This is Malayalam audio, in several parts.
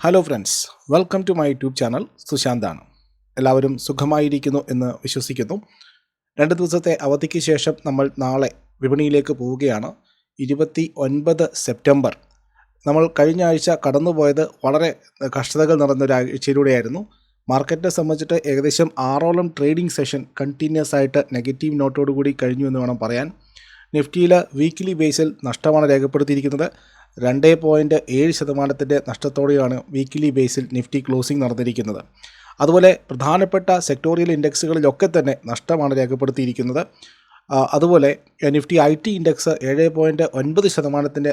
Hello friends welcome to my YouTube channel സുശാന്താണ് എല്ലാവരും സുഖമായിരിക്കുന്നു എന്ന് വിശ്വസിക്കുന്നു. രണ്ട് ദിവസത്തെ അവധിക്ക് ശേഷം നമ്മൾ നാളെ വിപണിയിലേക്ക് പോവുകയാണ്. ഇരുപത്തി ഒൻപത് സെപ്റ്റംബർ. നമ്മൾ കഴിഞ്ഞ ആഴ്ച കടന്നുപോയത് വളരെ കഷ്ടതകൾ ആഴ്ചയിലൂടെയായിരുന്നു മാർക്കറ്റിനെ സംബന്ധിച്ചിട്ട് ഏകദേശം ആറോളം ട്രേഡിംഗ് സെഷൻ കണ്ടിന്യൂസ് ആയിട്ട് നെഗറ്റീവ് നോട്ടോടുകൂടി കഴിഞ്ഞു എന്ന് വേണം പറയാൻ. നിഫ്റ്റിയിൽ വീക്ക്ലി ബേസിൽ നഷ്ടമാണ് രേഖപ്പെടുത്തിയിരിക്കുന്നത്. രണ്ട് പോയിന്റ് ഏഴ് ശതമാനത്തിന്റെ നഷ്ടത്തോടെയാണ് വീക്ക്ലി ബേസിൽ നിഫ്റ്റി ക്ലോസിംഗ് നടന്നിരിക്കുന്നത്. അതുപോലെ പ്രധാനപ്പെട്ട സെക്ടോറിയൽ ഇൻഡെക്സുകളിലൊക്കെ തന്നെ നഷ്ടമാണ് രേഖപ്പെടുത്തിയിരിക്കുന്നത്. അതുപോലെ നിഫ്റ്റി ഐ ടി ഇൻഡെക്സ് ഏഴ് പോയിന്റ് ഒൻപത് ശതമാനത്തിന്റെ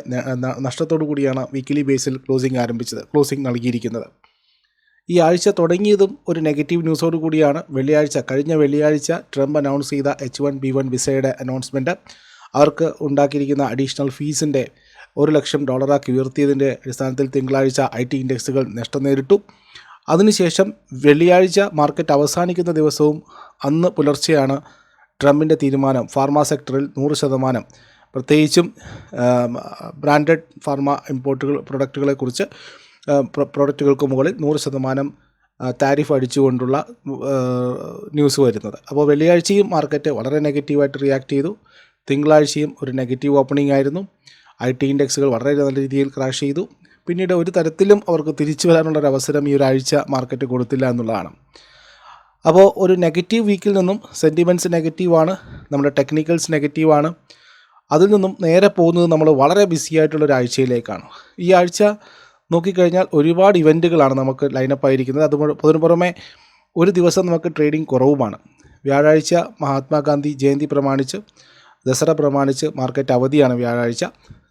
നഷ്ടത്തോടു കൂടിയാണ് വീക്ക്ലി ബേസിൽ ക്ലോസിംഗ് ആരംഭിച്ചത് ക്ലോസിംഗ് നൽകിയിരിക്കുന്നത്. ഈ ആഴ്ച തുടങ്ങിയതും ഒരു നെഗറ്റീവ് ന്യൂസോടു കൂടിയാണ്. വെള്ളിയാഴ്ച കഴിഞ്ഞ വെള്ളിയാഴ്ച ട്രംപ് അനൗൺസ് ചെയ്ത എച്ച് വൺ ബി വൺ വിസയുടെ അനൗൺസ്മെന്റ് അവർക്ക് ഉണ്ടാക്കിയിരിക്കുന്ന അഡീഷണൽ ഫീസിന്റെ ഒരു ലക്ഷം ഡോളറാക്കി ഉയർത്തിയതിന്റെ അടിസ്ഥാനത്തിൽ തിങ്കളാഴ്ച ഐ ടി ഇൻഡെക്സുകൾ നഷ്ടം നേരിട്ടു. അതിനുശേഷം വെള്ളിയാഴ്ച മാർക്കറ്റ് അവസാനിക്കുന്ന ദിവസവും അന്ന് പുലർച്ചെയാണ് ട്രംപിന്റെ തീരുമാനം ഫാർമ സെക്ടറിൽ നൂറ് ശതമാനം. പ്രത്യേകിച്ചും ബ്രാൻഡഡ് ഫാർമ ഇമ്പോർട്ടുകൾ പ്രൊഡക്റ്റുകളെക്കുറിച്ച് പ്രൊഡക്റ്റുകൾക്ക് മുകളിൽ നൂറ് ശതമാനം താരിഫ് അടിച്ചുകൊണ്ടുള്ള ന്യൂസ് വരുന്നത്. അപ്പോൾ വെള്ളിയാഴ്ചയും മാർക്കറ്റ് വളരെ നെഗറ്റീവായിട്ട് റിയാക്ട് ചെയ്തു. തിങ്കളാഴ്ചയും ഒരു നെഗറ്റീവ് ഓപ്പണിംഗ് ആയിരുന്നു. ഐ ടി ഇൻഡെക്സുകൾ വളരെ നല്ല രീതിയിൽ ക്രാഷ് ചെയ്തു. പിന്നീട് ഒരു തരത്തിലും അവർക്ക് തിരിച്ചു വരാനുള്ള ഒരു അവസരം ഈ ഒരാഴ്ച മാർക്കറ്റ് കൊടുത്തില്ല എന്നുള്ളതാണ്. അപ്പോൾ ഒരു നെഗറ്റീവ് വീക്കിൽ നിന്നും സെന്റിമെന്റ്സ് നെഗറ്റീവാണ് നമ്മുടെ ടെക്നിക്കൽസ് നെഗറ്റീവാണ് അതിൽ നിന്നും നേരെ പോകുന്നത് നമ്മൾ വളരെ ബിസി ആയിട്ടുള്ള ഒരു ആഴ്ചയിലേക്കാണ്. ഈ ആഴ്ച നോക്കിക്കഴിഞ്ഞാൽ ഒരുപാട് ഇവന്റുകളാണ് നമുക്ക് ലൈനപ്പ് ആയിരിക്കുന്നത്. അത് അതിനു പുറമെ ഒരു ദിവസം നമുക്ക് ട്രേഡിംഗ് കുറവുമാണ്. വ്യാഴാഴ്ച മഹാത്മാഗാന്ധി ജയന്തി പ്രമാണിച്ച് ദസറ പ്രമാണിച്ച് മാർക്കറ്റ് അവധിയാണ് വ്യാഴാഴ്ച.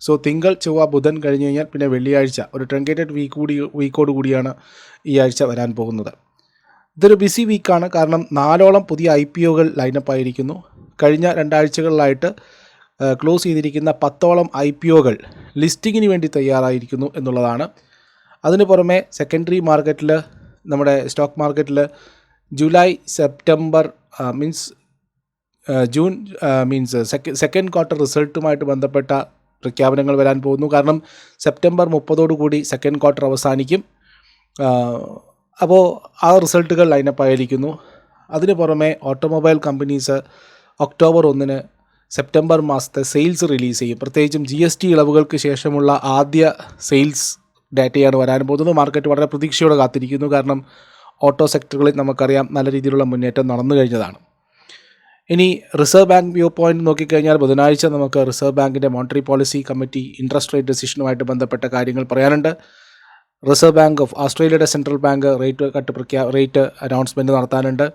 സോ തിങ്കൾ ചൊവ്വ ബുധൻ കഴിഞ്ഞ് കഴിഞ്ഞാൽ പിന്നെ വെള്ളിയാഴ്ച ഒരു ട്രങ്കേറ്റഡ് വീക്ക് കൂടി വീക്കോട് കൂടിയാണ് ഈ ആഴ്ച വരാൻ പോകുന്നത്. ഇതൊരു ബിസി വീക്കാണ് കാരണം നാലോളം പുതിയ ഐ പി ഒകൾ ലൈനപ്പ് ആയിരിക്കുന്നു. കഴിഞ്ഞ രണ്ടാഴ്ചകളിലായിട്ട് ക്ലോസ് ചെയ്തിരിക്കുന്ന പത്തോളം ഐ പി ഒകൾ ലിസ്റ്റിങ്ങിന് വേണ്ടി തയ്യാറായിരിക്കുന്നു എന്നുള്ളതാണ്. അതിന് പുറമെ സെക്കൻഡറി മാർക്കറ്റിൽ നമ്മുടെ സ്റ്റോക്ക് മാർക്കറ്റിൽ July September means June means second quarter റിസൾട്ടുമായിട്ട് ബന്ധപ്പെട്ട പ്രഖ്യാപനങ്ങൾ വരാൻ പോകുന്നു. കാരണം സെപ്റ്റംബർ മുപ്പതോടുകൂടി സെക്കൻഡ് ക്വാർട്ടർ അവസാനിക്കും. അപ്പോൾ ആ റിസൾട്ടുകൾ ലൈനപ്പ് ആയിരിക്കുന്നു. അതിന് പുറമെ ഓട്ടോമൊബൈൽ കമ്പനീസ് ഒക്ടോബർ ഒന്നിന് സെപ്റ്റംബർ മാസത്തെ സെയിൽസ് റിലീസ് ചെയ്യും. പ്രത്യേകിച്ചും ജി എസ് ടി ഇളവുകൾക്ക് ശേഷമുള്ള ആദ്യ സെയിൽസ് ഡാറ്റയാണ് വരാൻ പോകുന്നത്. മാർക്കറ്റ് വളരെ പ്രതീക്ഷയോടെ കാത്തിരിക്കുന്നു. കാരണം ഓട്ടോ സെക്ടറുകളിൽ നമുക്കറിയാം നല്ല രീതിയിലുള്ള മുന്നേറ്റം നടന്നു കഴിഞ്ഞതാണ്. ഇനി റിസർവ് ബാങ്ക് വ്യൂ പോയിന്റ് നോക്കിക്കഴിഞ്ഞാൽ ബുധനാഴ്ച നമുക്ക് റിസർവ് ബാങ്കിന്റെ monetary policy committee interest rate ഡെസിഷനുമായിട്ട് ബന്ധപ്പെട്ട കാര്യങ്ങൾ പറയാനുണ്ട്. റിസർവ് ബാങ്ക് ഓഫ് ഓസ്ട്രേലിയയുടെ സെൻട്രൽ ബാങ്ക് റേറ്റ് കട്ട് പ്രഖ്യാ റേറ്റ് അനൗൺസ്മെന്റ് നടത്താനുണ്ട്.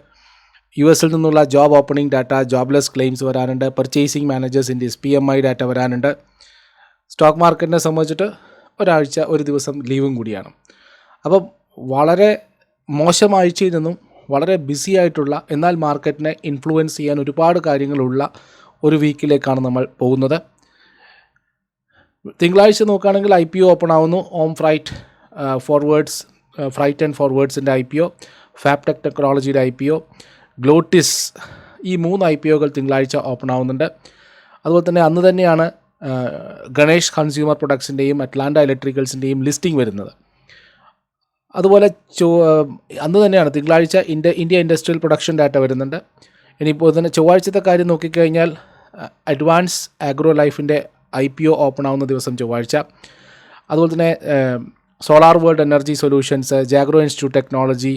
യു എസിൽ നിന്നുള്ള job opening data jobless claims വരാനുണ്ട്. Purchasing മാനേജേഴ്സിന്റെ S P M I data വരാനുണ്ട്. സ്റ്റോക്ക് മാർക്കറ്റിനെ സംബന്ധിച്ചിട്ട് ഒരാഴ്ച ഒരു ദിവസം ലീവും കൂടിയാണ്. അപ്പം വളരെ മോശം ആഴ്ചയിൽ നിന്നും വളരെ ബിസി ആയിട്ടുള്ള എന്നാൽ മാർക്കറ്റിനെ ഇൻഫ്ലുവൻസ് ചെയ്യാൻ ഒരുപാട് കാര്യങ്ങളുള്ള ഒരു വീക്കിലേക്കാണ് നമ്മൾ പോകുന്നത്. തിങ്കളാഴ്ച നോക്കുകയാണെങ്കിൽ ഐ പി ഒ ഓപ്പൺ ആവുന്നു. Om freight forwards freight and ഫോർവേഡ്സിന്റെ I P O Fabtech ടെക്നോളജിയുടെ ഐ പി ഒ ഗ്ലോട്ടിസ് ഈ മൂന്ന് ഐ പി ഒകൾ തിങ്കളാഴ്ച ഓപ്പൺ ആവുന്നുണ്ട്. അതുപോലെ തന്നെ അന്ന് തന്നെയാണ് ഗണേഷ് കൺസ്യൂമർ പ്രൊഡക്ട്സിന്റെയും അറ്റ്ലാൻഡ ഇലക്ട്രിക്കൽസിന്റെയും ലിസ്റ്റിംഗ് വരുന്നത്. അതുപോലെ അന്ന് തന്നെയാണ് തിങ്കളാഴ്ച India India industrial production data വരുന്നുണ്ട്. ഇനിയിപ്പോൾ തന്നെ ചൊവ്വാഴ്ചത്തെ കാര്യം നോക്കിക്കഴിഞ്ഞാൽ അഡ്വാൻസ് ആഗ്രോ ലൈഫിന്റെ ഐ പി ഒ ഓപ്പൺ ആവുന്ന ദിവസം ചൊവ്വാഴ്ച. അതുപോലെ തന്നെ solar world energy solutions Jaro institute technology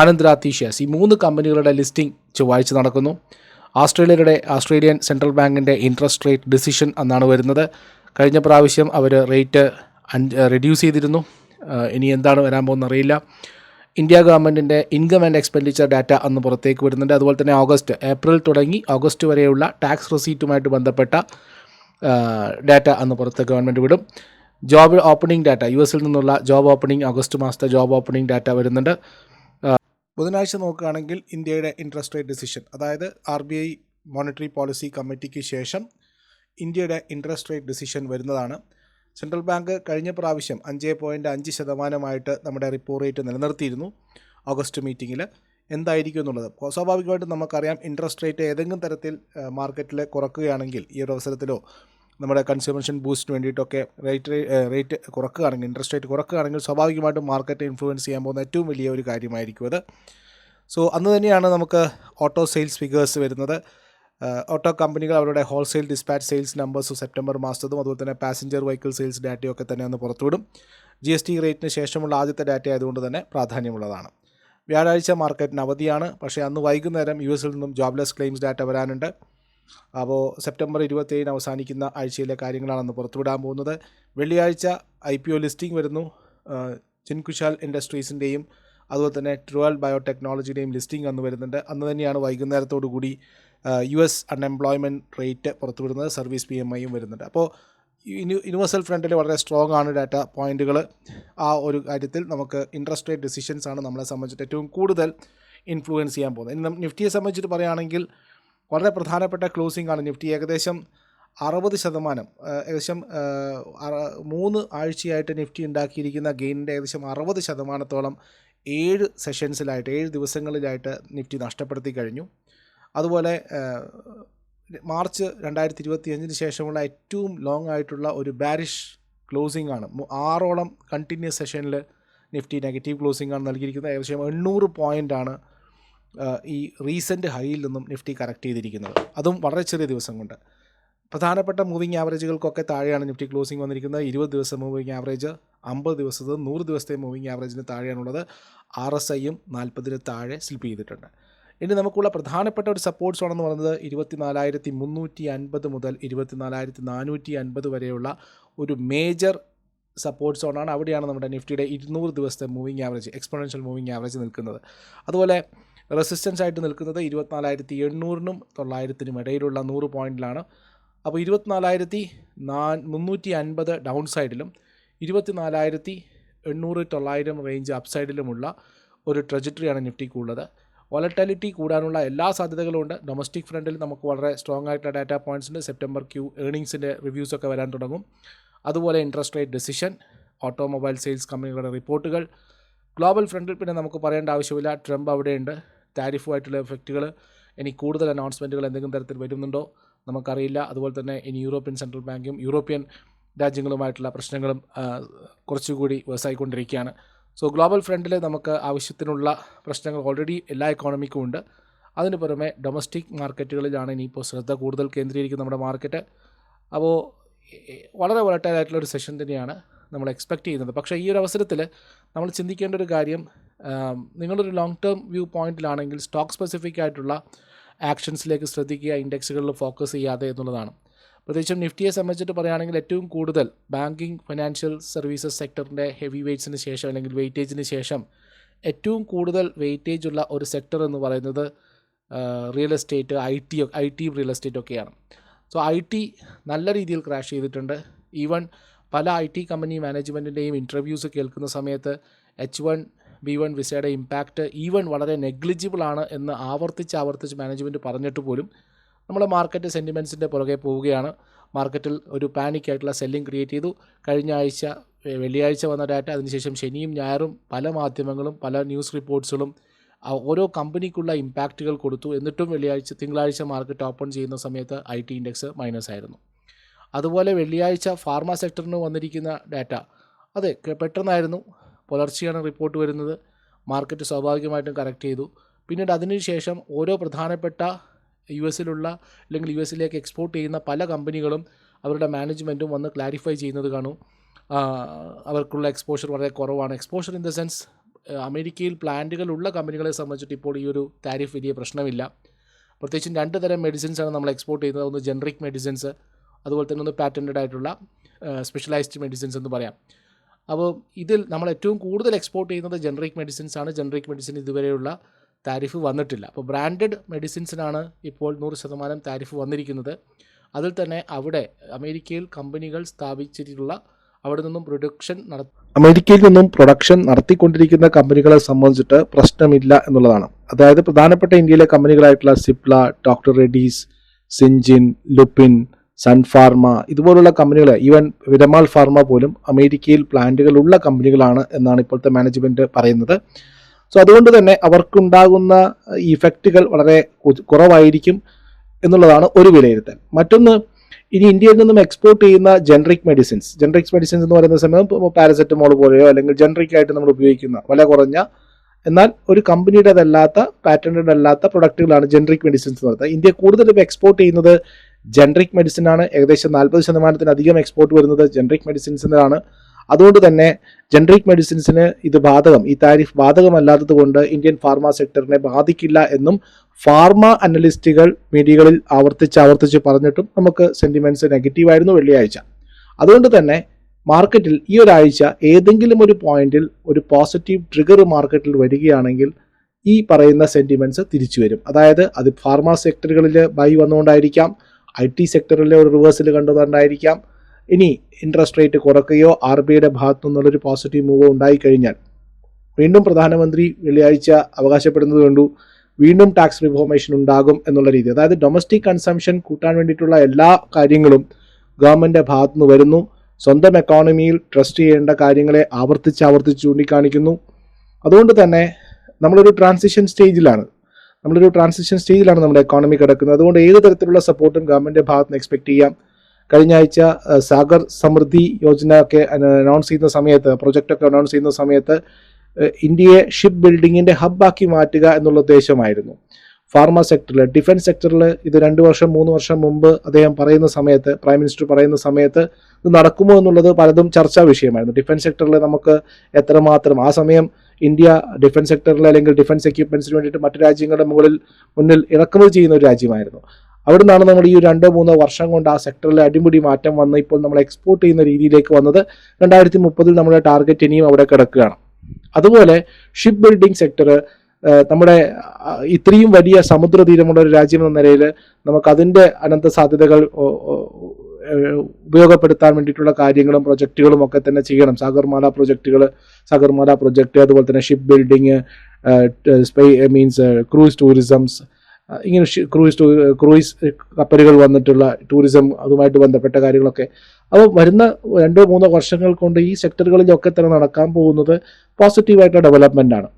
Anand രാത്തീഷ്യസ് ഈ മൂന്ന് കമ്പനികളുടെ ലിസ്റ്റിംഗ് ചൊവ്വാഴ്ച നടക്കുന്നു. ഓസ്ട്രേലിയയുടെ ഓസ്ട്രേലിയൻ സെൻട്രൽ ബാങ്കിന്റെ ഇൻട്രസ്റ്റ് റേറ്റ് ഡിസിഷൻ എന്നാണ് വരുന്നത്. കഴിഞ്ഞ പ്രാവശ്യം അവർ റേറ്റ് റിഡ്യൂസ് ചെയ്തിരുന്നു. ഇനി എന്താണ് വരാൻ പോകുന്ന അറിയില്ല ഇന്ത്യ ഗവൺമെന്റിന്റെ ഇൻകം ആൻഡ് എക്സ്പെൻഡിച്ചർ ഡാറ്റ അന്ന് പുറത്തേക്ക് വരുന്നുണ്ട് അതുപോലെ തന്നെ ഓഗസ്റ്റ് ഏപ്രിൽ തുടങ്ങി ഓഗസ്റ്റ് വരെയുള്ള ടാക്സ് റെസീറ്റുമായിട്ട് ബന്ധപ്പെട്ട ഡാറ്റ അന്ന് പുറത്ത് ഗവൺമെന്റ് വിടും. ജോബ് ഓപ്പണിംഗ് ഡാറ്റ യു എസിൽ നിന്നുള്ള ജോബ് ഓപ്പണിംഗ് ഓഗസ്റ്റ് മാസത്തെ ജോബ് ഓപ്പണിംഗ് ഡാറ്റ വരുന്നുണ്ട്. ബുധനാഴ്ച നോക്കുകയാണെങ്കിൽ ഇന്ത്യയുടെ ഇൻട്രസ്റ്റ് റേറ്റ് ഡിസിഷൻ അതായത് R B I monetary policy കമ്മിറ്റിക്ക് ശേഷം ഇന്ത്യയുടെ ഇൻട്രസ്റ്റ് റേറ്റ് ഡിസിഷൻ വരുന്നതാണ്. സെൻട്രൽ ബാങ്ക് കഴിഞ്ഞ പ്രാവശ്യം അഞ്ച് പോയിന്റ് അഞ്ച് ശതമാനമായിട്ട് നമ്മുടെ റിപ്പോ റേറ്റ് നിലനിർത്തിയിരുന്നു ഓഗസ്റ്റ് മീറ്റിങ്ങിൽ എന്തായിരിക്കും എന്നുള്ളത്? സ്വാഭാവികമായിട്ടും നമുക്കറിയാം ഇൻട്രസ്റ്റ് റേറ്റ് ഏതെങ്കിലും തരത്തിൽ മാർക്കറ്റിൽ കുറക്കുകയാണെങ്കിൽ ഈ ഒരു അവസരത്തിലോ നമ്മുടെ കൺസ്യൂമേഷൻ ബൂസ്റ്റിന് വേണ്ടിയിട്ടൊക്കെ റേറ്റ് റേറ്റ് കുറക്കുകയാണെങ്കിൽ ഇൻട്രസ്റ്റ് റേറ്റ് കുറക്കുകയാണെങ്കിൽ സ്വാഭാവികമായിട്ടും മാർക്കറ്റ് ഇൻഫ്ലുവൻസ് ചെയ്യാൻ പോകുന്ന ഏറ്റവും വലിയ ഒരു കാര്യമായിരിക്കും അത്. സോ അന്ന് തന്നെയാണ് നമുക്ക് ഓട്ടോ സെയിൽസ് ഫിഗേഴ്സ് വരുന്നത്. ഓട്ടോ കമ്പനികൾ അവരുടെ wholesale dispatch sales numbers September മാസത്തതും അതുപോലെ തന്നെ പാസഞ്ചർ വെഹിക്കിൾ സെയിൽസ് ഡാറ്റയൊക്കെ തന്നെ ഒന്ന് പുറത്തുവിടും. ജി എസ് ടി റേറ്റിന് ശേഷമുള്ള ആദ്യത്തെ ഡാറ്റ ആയതുകൊണ്ട് തന്നെ പ്രാധാന്യമുള്ളതാണ്. വ്യാഴാഴ്ച മാർക്കറ്റിന് അവധിയാണ് പക്ഷേ അന്ന് വൈകുന്നേരം യു എസിൽ നിന്നും ജോബ്ലെസ് ക്ലെയിംസ് ഡാറ്റ വരാനുണ്ട്. അപ്പോൾ സെപ്റ്റംബർ ഇരുപത്തേഴിന് അവസാനിക്കുന്ന ആഴ്ചയിലെ കാര്യങ്ങളാണ് അന്ന് പുറത്തുവിടാൻ പോകുന്നത്. വെള്ളിയാഴ്ച ഐ പി ഒ ലിസ്റ്റിംഗ് വരുന്നു. ചിൻകുശാൽ ഇൻഡസ്ട്രീസിന്റെയും അതുപോലെ തന്നെ ട്രുവൽ ബയോടെക്നോളജിയുടെയും ലിസ്റ്റിംഗ് അന്ന് വരുന്നുണ്ട്. അന്ന് തന്നെയാണ് വൈകുന്നേരത്തോടു കൂടി യു എസ് അൺഎംപ്ലോയ്മെന്റ് റേറ്റ് പുറത്തുവിടുന്നത് സർവീസ് പി എം ഐയും വരുന്നുണ്ട്. അപ്പോൾ യൂണിവേഴ്സൽ ഫ്രണ്ടിൽ വളരെ സ്ട്രോങ് ആണ് ഡാറ്റ പോയിന്റുകൾ ആ ഒരു കാര്യത്തിൽ നമുക്ക് ഇൻട്രസ്റ്റ് റേറ്റ് ഡിസിഷൻസ് ആണ് നമ്മളെ സംബന്ധിച്ചിട്ട് ഏറ്റവും കൂടുതൽ ഇൻഫ്ലുവൻസ് ചെയ്യാൻ പോകുന്നത്. ഇനി നിഫ്റ്റിയെ സംബന്ധിച്ചിട്ട് പറയുകയാണെങ്കിൽ വളരെ പ്രധാനപ്പെട്ട ക്ലോസിംഗ് ആണ് നിഫ്റ്റി. ഏകദേശം അറുപത് ശതമാനം ഏകദേശം മൂന്ന് ആഴ്ചയായിട്ട് നിഫ്റ്റി ഉണ്ടാക്കിയിരിക്കുന്ന ഗെയിനിന്റെ ഏകദേശം അറുപത് ശതമാനത്തോളം ഏഴ് സെഷൻസിലായിട്ട് ഏഴ് ദിവസങ്ങളിലായിട്ട് നിഫ്റ്റി നഷ്ടപ്പെടുത്തി കഴിഞ്ഞു. അതുപോലെ മാർച്ച് രണ്ടായിരത്തി ഇരുപത്തി അഞ്ചിന് ശേഷമുള്ള ഏറ്റവും ലോങ് ആയിട്ടുള്ള ഒരു ബാരിഷ് ക്ലോസിംഗ് ആണ്. ആറോളം കണ്ടിന്യൂസ് സെഷനിൽ നിഫ്റ്റി നെഗറ്റീവ് ക്ലോസിംഗ് ആണ് നൽകിയിരിക്കുന്നത്. ഏകദേശം എണ്ണൂറ് ആണ് ഈ റീസെന്റ് ഹൈയിൽ നിന്നും നിഫ്റ്റി കറക്റ്റ് ചെയ്തിരിക്കുന്നത്. അതും വളരെ ചെറിയ ദിവസം കൊണ്ട്. പ്രധാനപ്പെട്ട മൂവിങ് ആവറേജുകൾക്കൊക്കെ താഴെയാണ് നിഫ്റ്റി ക്ലോസിംഗ് വന്നിരിക്കുന്നത്. ഇരുപത് ദിവസം മൂവിങ് ആവറേജ് അമ്പത് ദിവസത്തെ നൂറ് ദിവസത്തെ മൂവിങ് ആവറേജിന് താഴെയാണുള്ളത്. ആർ എസ് ഐയും നാൽപ്പതിന് താഴെ സ്ലിപ്പ് ചെയ്തിട്ടുണ്ട്. ഇനി നമുക്കുള്ള പ്രധാനപ്പെട്ട ഒരു സപ്പോർട്ട് സോൺ എന്ന് പറയുന്നത് ഇരുപത്തിനാലായിരത്തി മുന്നൂറ്റി അൻപത് മുതൽ ഇരുപത്തിനാലായിരത്തി നാനൂറ്റി അൻപത് വരെയുള്ള ഒരു മേജർ സപ്പോർട്ട് സോണാണ് അവിടെയാണ് നമ്മുടെ നിഫ്റ്റിയുടെ ഇരുന്നൂറ് ദിവസത്തെ moving average exponential moving average നിൽക്കുന്നത്. അതുപോലെ റെസിസ്റ്റൻസ് ആയിട്ട് നിൽക്കുന്നത് ഇരുപത്തിനാലായിരത്തി എണ്ണൂറിനും തൊള്ളായിരത്തിനും ഇടയിലുള്ള നൂറ് പോയിന്റിലാണ് അപ്പോൾ ഇരുപത്തിനാലായിരത്തി നാ മുന്നൂറ്റി അൻപത് ഡൗൺ സൈഡിലും ഇരുപത്തിനാലായിരത്തി എണ്ണൂറ് തൊള്ളായിരം റേഞ്ച് അപ്സൈഡിലുമുള്ള ഒരു ട്രജറ്ററിയാണ് നിഫ്റ്റിക്കുള്ളത്. വോളറ്റാലിറ്റി കൂടാനുള്ള എല്ലാ സാധ്യതകളും ഉണ്ട്. ഡൊമസ്റ്റിക് ഫ്രണ്ടിൽ നമുക്ക് വളരെ സ്ട്രോങ് ആയിട്ടുള്ള ഡാറ്റ ഉണ്ട്. സെപ്റ്റംബർ ക്യൂ ഏണിങ്സിന്റെ റിവ്യൂസ് ഒക്കെ വരാൻ തുടങ്ങും. അതുപോലെ interest rate decision automobile sales കമ്പനികളുടെ റിപ്പോർട്ടുകൾ. ഗ്ലോബൽ ഫ്രണ്ടിൽ പിന്നെ നമുക്ക് പറയേണ്ട ആവശ്യമില്ല. ട്രംപ് അവിടെയുണ്ട്. താരിഫുമായിട്ടുള്ള എഫക്റ്റുകൾ ഇനി കൂടുതൽ അനൗൺസ്മെന്റുകൾ എന്തെങ്കിലും തരത്തിൽ വരുന്നുണ്ടോ? നമുക്കറിയില്ല. അതുപോലെ തന്നെ ഇനി യൂറോപ്യൻ സെൻട്രൽ ബാങ്കും യൂറോപ്യൻ രാജ്യങ്ങളുമായിട്ടുള്ള പ്രശ്നങ്ങളും കുറച്ചുകൂടി വ്യവസായിക്കൊണ്ടിരിക്കുകയാണ് സോ ഗ്ലോബൽ ഫ്രണ്ടിൽ നമുക്ക് ആവശ്യത്തിനുള്ള പ്രശ്നങ്ങൾ ഓൾറെഡി എല്ലാ എക്കോണമിക്കും ഉണ്ട്. അതിന് പുറമെ ഡൊമസ്റ്റിക് മാർക്കറ്റുകളിലാണ് ഇനിയിപ്പോൾ ശ്രദ്ധ കൂടുതൽ കേന്ദ്രീകരിക്കുന്ന നമ്മുടെ മാർക്കറ്റ് അപ്പോൾ വളരെ ആയിട്ടുള്ള ഒരു സെഷൻ തന്നെയാണ് നമ്മൾ എക്സ്പെക്റ്റ് ചെയ്യുന്നത്. പക്ഷേ ഈ ഒരു അവസരത്തിൽ നമ്മൾ ചിന്തിക്കേണ്ട ഒരു കാര്യം നിങ്ങളൊരു ലോങ് ടേം വ്യൂ പോയിന്റിലാണെങ്കിൽ സ്റ്റോക്ക് സ്പെസിഫിക് ആയിട്ടുള്ള ആക്ഷൻസിലേക്ക് ശ്രദ്ധിക്കുക ഇൻഡെക്സുകളിൽ ഫോക്കസ് ചെയ്യാതെ എന്നുള്ളതാണ്. പ്രത്യേകിച്ചും നിഫ്റ്റിയെ സംബന്ധിച്ചിട്ട് പറയുകയാണെങ്കിൽ ഏറ്റവും കൂടുതൽ ബാങ്കിങ് ഫിനാൻഷ്യൽ സർവീസസ് സെക്ടറിന്റെ ഹെവി വെയ്റ്റ്സിന് ശേഷം അല്ലെങ്കിൽ വെയിറ്റേജിന് ശേഷം ഏറ്റവും കൂടുതൽ വെയിറ്റേജ് ഉള്ള ഒരു സെക്ടർ എന്ന് പറയുന്നത് real estate I T I T real estate ഒക്കെയാണ്. സോ ഐ ടി നല്ല രീതിയിൽ ക്രാഷ് ചെയ്തിട്ടുണ്ട്. ഈവൺ പല ഐ ടി കമ്പനി മാനേജ്മെന്റിന്റെയും ഇന്റർവ്യൂസ് കേൾക്കുന്ന സമയത്ത് എച്ച് വൺ ബി വൺ വിസയുടെ ഇമ്പാക്റ്റ് ഈവൺ വളരെ നെഗ്ലിജിബിൾ ആണ് എന്ന് ആവർത്തിച്ച് ആവർത്തിച്ച് മാനേജ്മെന്റ് പറഞ്ഞിട്ട് പോലും നമ്മുടെ മാർക്കറ്റ് സെന്റിമെൻസിന്റെ പുറകെ പോവുകയാണ്. മാർക്കറ്റിൽ ഒരു പാനിക് ആയിട്ടുള്ള സെല്ലിംഗ് ക്രിയേറ്റ് ചെയ്തു. കഴിഞ്ഞ ആഴ്ച വെള്ളിയാഴ്ച വന്ന ഡാറ്റ അതിനുശേഷം ശനിയും ഞായറും പല മാധ്യമങ്ങളും പല ന്യൂസ് റിപ്പോർട്ട്സുകളും ഓരോ കമ്പനിക്കുള്ള ഇമ്പാക്റ്റുകൾ കൊടുത്തു. എന്നിട്ടും വെള്ളിയാഴ്ച തിങ്കളാഴ്ച മാർക്കറ്റ് ഓപ്പൺ ചെയ്യുന്ന സമയത്ത് ഐ ടി ഇൻഡെക്സ് മൈനസ് ആയിരുന്നു. അതുപോലെ വെള്ളിയാഴ്ച ഫാർമ സെക്ടറിന് വന്നിരിക്കുന്ന ഡാറ്റ അതെ പെട്ടെന്നായിരുന്നു പുലർച്ചെയാണ് റിപ്പോർട്ട് വരുന്നത്. മാർക്കറ്റ് സ്വാഭാവികമായിട്ടും കറക്റ്റ് ചെയ്തു. പിന്നീട് അതിനുശേഷം ഓരോ പ്രധാനപ്പെട്ട യു എസിലുള്ള അല്ലെങ്കിൽ യു എസിലേക്ക് എക്സ്പോർട്ട് ചെയ്യുന്ന പല കമ്പനികളും അവരുടെ മാനേജ്മെന്റും വന്ന് ക്ലാരിഫൈ ചെയ്യുന്നത് കാണും. അവർക്കുള്ള എക്സ്പോഷർ വളരെ കുറവാണ്. എക്സ്പോഷർ ഇൻ ദ സെൻസ് അമേരിക്കയിൽ പ്ലാന്റുകളുള്ള കമ്പനികളെ സംബന്ധിച്ചിട്ട് ഇപ്പോൾ ഈ ഒരു താരിഫ് വലിയ പ്രശ്നമില്ല. പ്രത്യേകിച്ചും രണ്ട് തരം മെഡിസിൻസ് ആണ് നമ്മൾ എക്സ്പോർട്ട് ചെയ്യുന്നത്. ഒന്ന് ജനറിക് മെഡിസിൻസ് അതുപോലെ തന്നെ ഒന്ന് പാറ്റന്റഡ് ആയിട്ടുള്ള സ്പെഷ്യലൈസ്ഡ് മെഡിസിൻസ് എന്ന് പറയാം. അപ്പോൾ ഇതിൽ നമ്മൾ ഏറ്റവും കൂടുതൽ എക്സ്പോർട്ട് ചെയ്യുന്നത് ജനറിക് മെഡിസിൻസ് ആണ്. ജനറിക് മെഡിസിൻ ഇതുവരെയുള്ള താരിഫ് വന്നിട്ടില്ല. അപ്പോൾ ബ്രാൻഡഡ് മെഡിസിൻസിനാണ് ഇപ്പോൾ നൂറ് ശതമാനം താരിഫ് വന്നിരിക്കുന്നത്. അതിൽ തന്നെ അവിടെ അമേരിക്കയിൽ കമ്പനികൾ സ്ഥാപിച്ചിട്ടുള്ള അവിടെ നിന്നും പ്രൊഡക്ഷൻ നട അമേരിക്കയിൽ നിന്നും പ്രൊഡക്ഷൻ നടത്തിക്കൊണ്ടിരിക്കുന്ന കമ്പനികളെ സംബന്ധിച്ചിട്ട് പ്രശ്നമില്ല എന്നുള്ളതാണ്. അതായത് പ്രധാനപ്പെട്ട ഇന്ത്യയിലെ കമ്പനികളായിട്ടുള്ള സിപ്ല ഡോക്ടർ റെഡീസ് സിൻജിൻ ലുപ്പിൻ സൺ ഫാർമ ഇതുപോലുള്ള കമ്പനികൾ ഈവൻ വിരമാൽ ഫാർമ പോലും അമേരിക്കയിൽ പ്ലാന്റുകളുള്ള കമ്പനികളാണ് എന്നാണ് ഇപ്പോഴത്തെ മാനേജ്മെന്റ് പറയുന്നത്. സോ അതുകൊണ്ട് തന്നെ അവർക്കുണ്ടാകുന്ന ഇഫക്റ്റുകൾ വളരെ കുറവായിരിക്കും എന്നുള്ളതാണ് ഒരു വിലയിരുത്തൽ. മറ്റൊന്ന് ഇനി ഇന്ത്യയിൽ നിന്നും എക്സ്പോർട്ട് ചെയ്യുന്ന ജനറിക് മെഡിസിൻസ് ജനറിക് മെഡിസിൻസ് എന്ന് പറയുന്ന സമയം പാരസെറ്റമോൾ പോലെയോ അല്ലെങ്കിൽ ജനറിക് ആയിട്ട് നമ്മൾ ഉപയോഗിക്കുന്ന വില കുറഞ്ഞ എന്നാൽ ഒരു കമ്പനിയുടേതല്ലാത്ത പാറ്റന്റഡ് അല്ലാത്ത പ്രൊഡക്റ്റുകളാണ് ജനറിക് മെഡിസിൻസ് എന്ന് പറയുന്നത്. ഇന്ത്യ കൂടുതലും എക്സ്പോർട്ട് ചെയ്യുന്നത് ജനറിക് മെഡിസിൻ ആണ്. ഏകദേശം നാൽപ്പത് ശതമാനത്തിലധികം എക്സ്പോർട്ട് വരുന്നത് ജനറിക് മെഡിസിൻസിനാണ് അതുകൊണ്ട് തന്നെ ജനറിക് മെഡിസിൻസിന് ഇത് ബാധകം. ഈ താരിഫ് ബാധകമല്ലാത്തത് കൊണ്ട് ഇന്ത്യൻ ഫാർമ സെക്ടറിനെ ബാധിക്കില്ല എന്നും ഫാർമ അനലിസ്റ്റുകൾ മീഡിയകളിൽ ആവർത്തിച്ച് ആവർത്തിച്ച് പറഞ്ഞിട്ടും നമുക്ക് സെന്റിമെന്റ്സ് നെഗറ്റീവായിരുന്നു വെള്ളിയാഴ്ച. അതുകൊണ്ട് തന്നെ മാർക്കറ്റിൽ ഈ ഒരാഴ്ച ഏതെങ്കിലും ഒരു പോയിന്റിൽ ഒരു പോസിറ്റീവ് ട്രിഗർ മാർക്കറ്റിൽ വരികയാണെങ്കിൽ ഈ പറയുന്ന സെന്റിമെന്റ്സ് തിരിച്ചു വരും. അതായത് അത് ഫാർമ സെക്ടറുകളിൽ ബൈ വന്നുകൊണ്ടായിരിക്കാം ഐ ടി സെക്ടറിലെ ഒരു റിവേഴ്സൽ കണ്ടതുകൊണ്ടായിരിക്കാം ഇനി ഇൻട്രസ്റ്റ് റേറ്റ് കുറയ്ക്കുകയോ ആർ ബി ഐയുടെ ഭാഗത്തു നിന്നുള്ളൊരു പോസിറ്റീവ് മൂവോ ഉണ്ടായിക്കഴിഞ്ഞാൽ വീണ്ടും പ്രധാനമന്ത്രി വെള്ളിയാഴ്ച അവകാശപ്പെടുന്നത് കണ്ടു. വീണ്ടും ടാക്സ് റിഫോർമേഷൻ ഉണ്ടാകും എന്നുള്ള രീതി. അതായത് ഡൊമസ്റ്റിക് കൺസംഷൻ കൂട്ടാൻ വേണ്ടിയിട്ടുള്ള എല്ലാ കാര്യങ്ങളും ഗവൺമെന്റ് ഭാഗത്തു നിന്ന് വരുന്നു. സ്വന്തം എക്കോണമിയിൽ ട്രസ്റ്റ് ചെയ്യേണ്ട കാര്യങ്ങളെ ആവർത്തിച്ച് ആവർത്തിച്ച് ചൂണ്ടിക്കാണിക്കുന്നു. അതുകൊണ്ട് തന്നെ നമ്മളൊരു ട്രാൻസിഷൻ സ്റ്റേജിലാണ് നമ്മളൊരു ട്രാൻസിഷൻ സ്റ്റേജിലാണ് നമ്മുടെ എക്കോണമി കിടക്കുന്നത്. അതുകൊണ്ട് ഏത് തരത്തിലുള്ള സപ്പോർട്ടും ഗവൺമെന്റ് ഭാഗത്ത് നിന്ന് എക്സ്പെക്ട് ചെയ്യാം. കഴിഞ്ഞ ആഴ്ച സാഗർ സമൃദ്ധി യോജന ഒക്കെ അനൗൺസ് ചെയ്യുന്ന സമയത്ത് പ്രൊജക്റ്റൊക്കെ അനൗൺസ് ചെയ്യുന്ന സമയത്ത് ഇന്ത്യയെ ഷിപ്പ് ബിൽഡിങ്ങിന്റെ ഹബ്ബാക്കി മാറ്റുക എന്നുള്ള ഉദ്ദേശമായിരുന്നു. ഫാർമ സെക്ടറിൽ ഡിഫൻസ് സെക്ടറിൽ ഇത് രണ്ട് വർഷം മൂന്ന് വർഷം മുമ്പ് അദ്ദേഹം പറയുന്ന സമയത്ത് പ്രൈം മിനിസ്റ്റർ പറയുന്ന സമയത്ത് ഇത് നടക്കുമോ എന്നുള്ളത് പലതും ചർച്ചാ വിഷയമായിരുന്നു. ഡിഫൻസ് സെക്ടറിൽ നമുക്ക് എത്രമാത്രം ആ സമയം ഇന്ത്യ ഡിഫൻസ് സെക്ടറിൽ അല്ലെങ്കിൽ ഡിഫൻസ് എക്യുപ്മെൻസിന് വേണ്ടിയിട്ട് മറ്റു രാജ്യങ്ങളുടെ മുകളിൽ മുന്നിൽ ഇറക്കുമതി ചെയ്യുന്ന ഒരു രാജ്യമായിരുന്നു. അവിടെ നിന്നാണ് നമ്മൾ ഈ രണ്ടോ മൂന്നോ വർഷം കൊണ്ട് ആ സെക്ടറിൽ അടിമുടി മാറ്റം വന്ന് ഇപ്പോൾ നമ്മൾ എക്സ്പോർട്ട് ചെയ്യുന്ന രീതിയിലേക്ക് വന്നത്. രണ്ടായിരത്തി മുപ്പതിൽ നമ്മുടെ ടാർഗറ്റ് ഇനിയും അവിടെ കിടക്കുകയാണ്. അതുപോലെ ഷിപ്പ് ബിൽഡിംഗ് സെക്ടർ നമ്മുടെ ഇത്രയും വലിയ സമുദ്ര തീരമുള്ള ഒരു രാജ്യം എന്ന നിലയിൽ നമുക്ക് അതിന്റെ അനന്ത സാധ്യതകൾ ഉപയോഗപ്പെടുത്താൻ വേണ്ടിയിട്ടുള്ള കാര്യങ്ങളും പ്രൊജക്റ്റുകളും ഒക്കെ തന്നെ ചെയ്യണം. സാഗർമാല പ്രൊജക്റ്റുകൾ സാഗർമാല പ്രൊജക്റ്റ് അതുപോലെ തന്നെ ഷിപ്പ് ബിൽഡിങ് സ്പൈ മീൻസ് ക്രൂസ് ടൂറിസംസ് ഇങ്ങനെ ക്രൂയിസ് ക്രൂയിസ് കപ്പലുകൾ വന്നിട്ടുള്ള ടൂറിസം അതുമായിട്ട് ബന്ധപ്പെട്ട കാര്യങ്ങളൊക്കെ. അപ്പോൾ വരുന്ന രണ്ടോ മൂന്നോ വർഷങ്ങൾ കൊണ്ട് ഈ സെക്ടറുകളിലൊക്കെ തന്നെ നടക്കാൻ പോകുന്നത് പോസിറ്റീവായിട്ടുള്ള ഡെവലപ്മെന്റ് ആണ്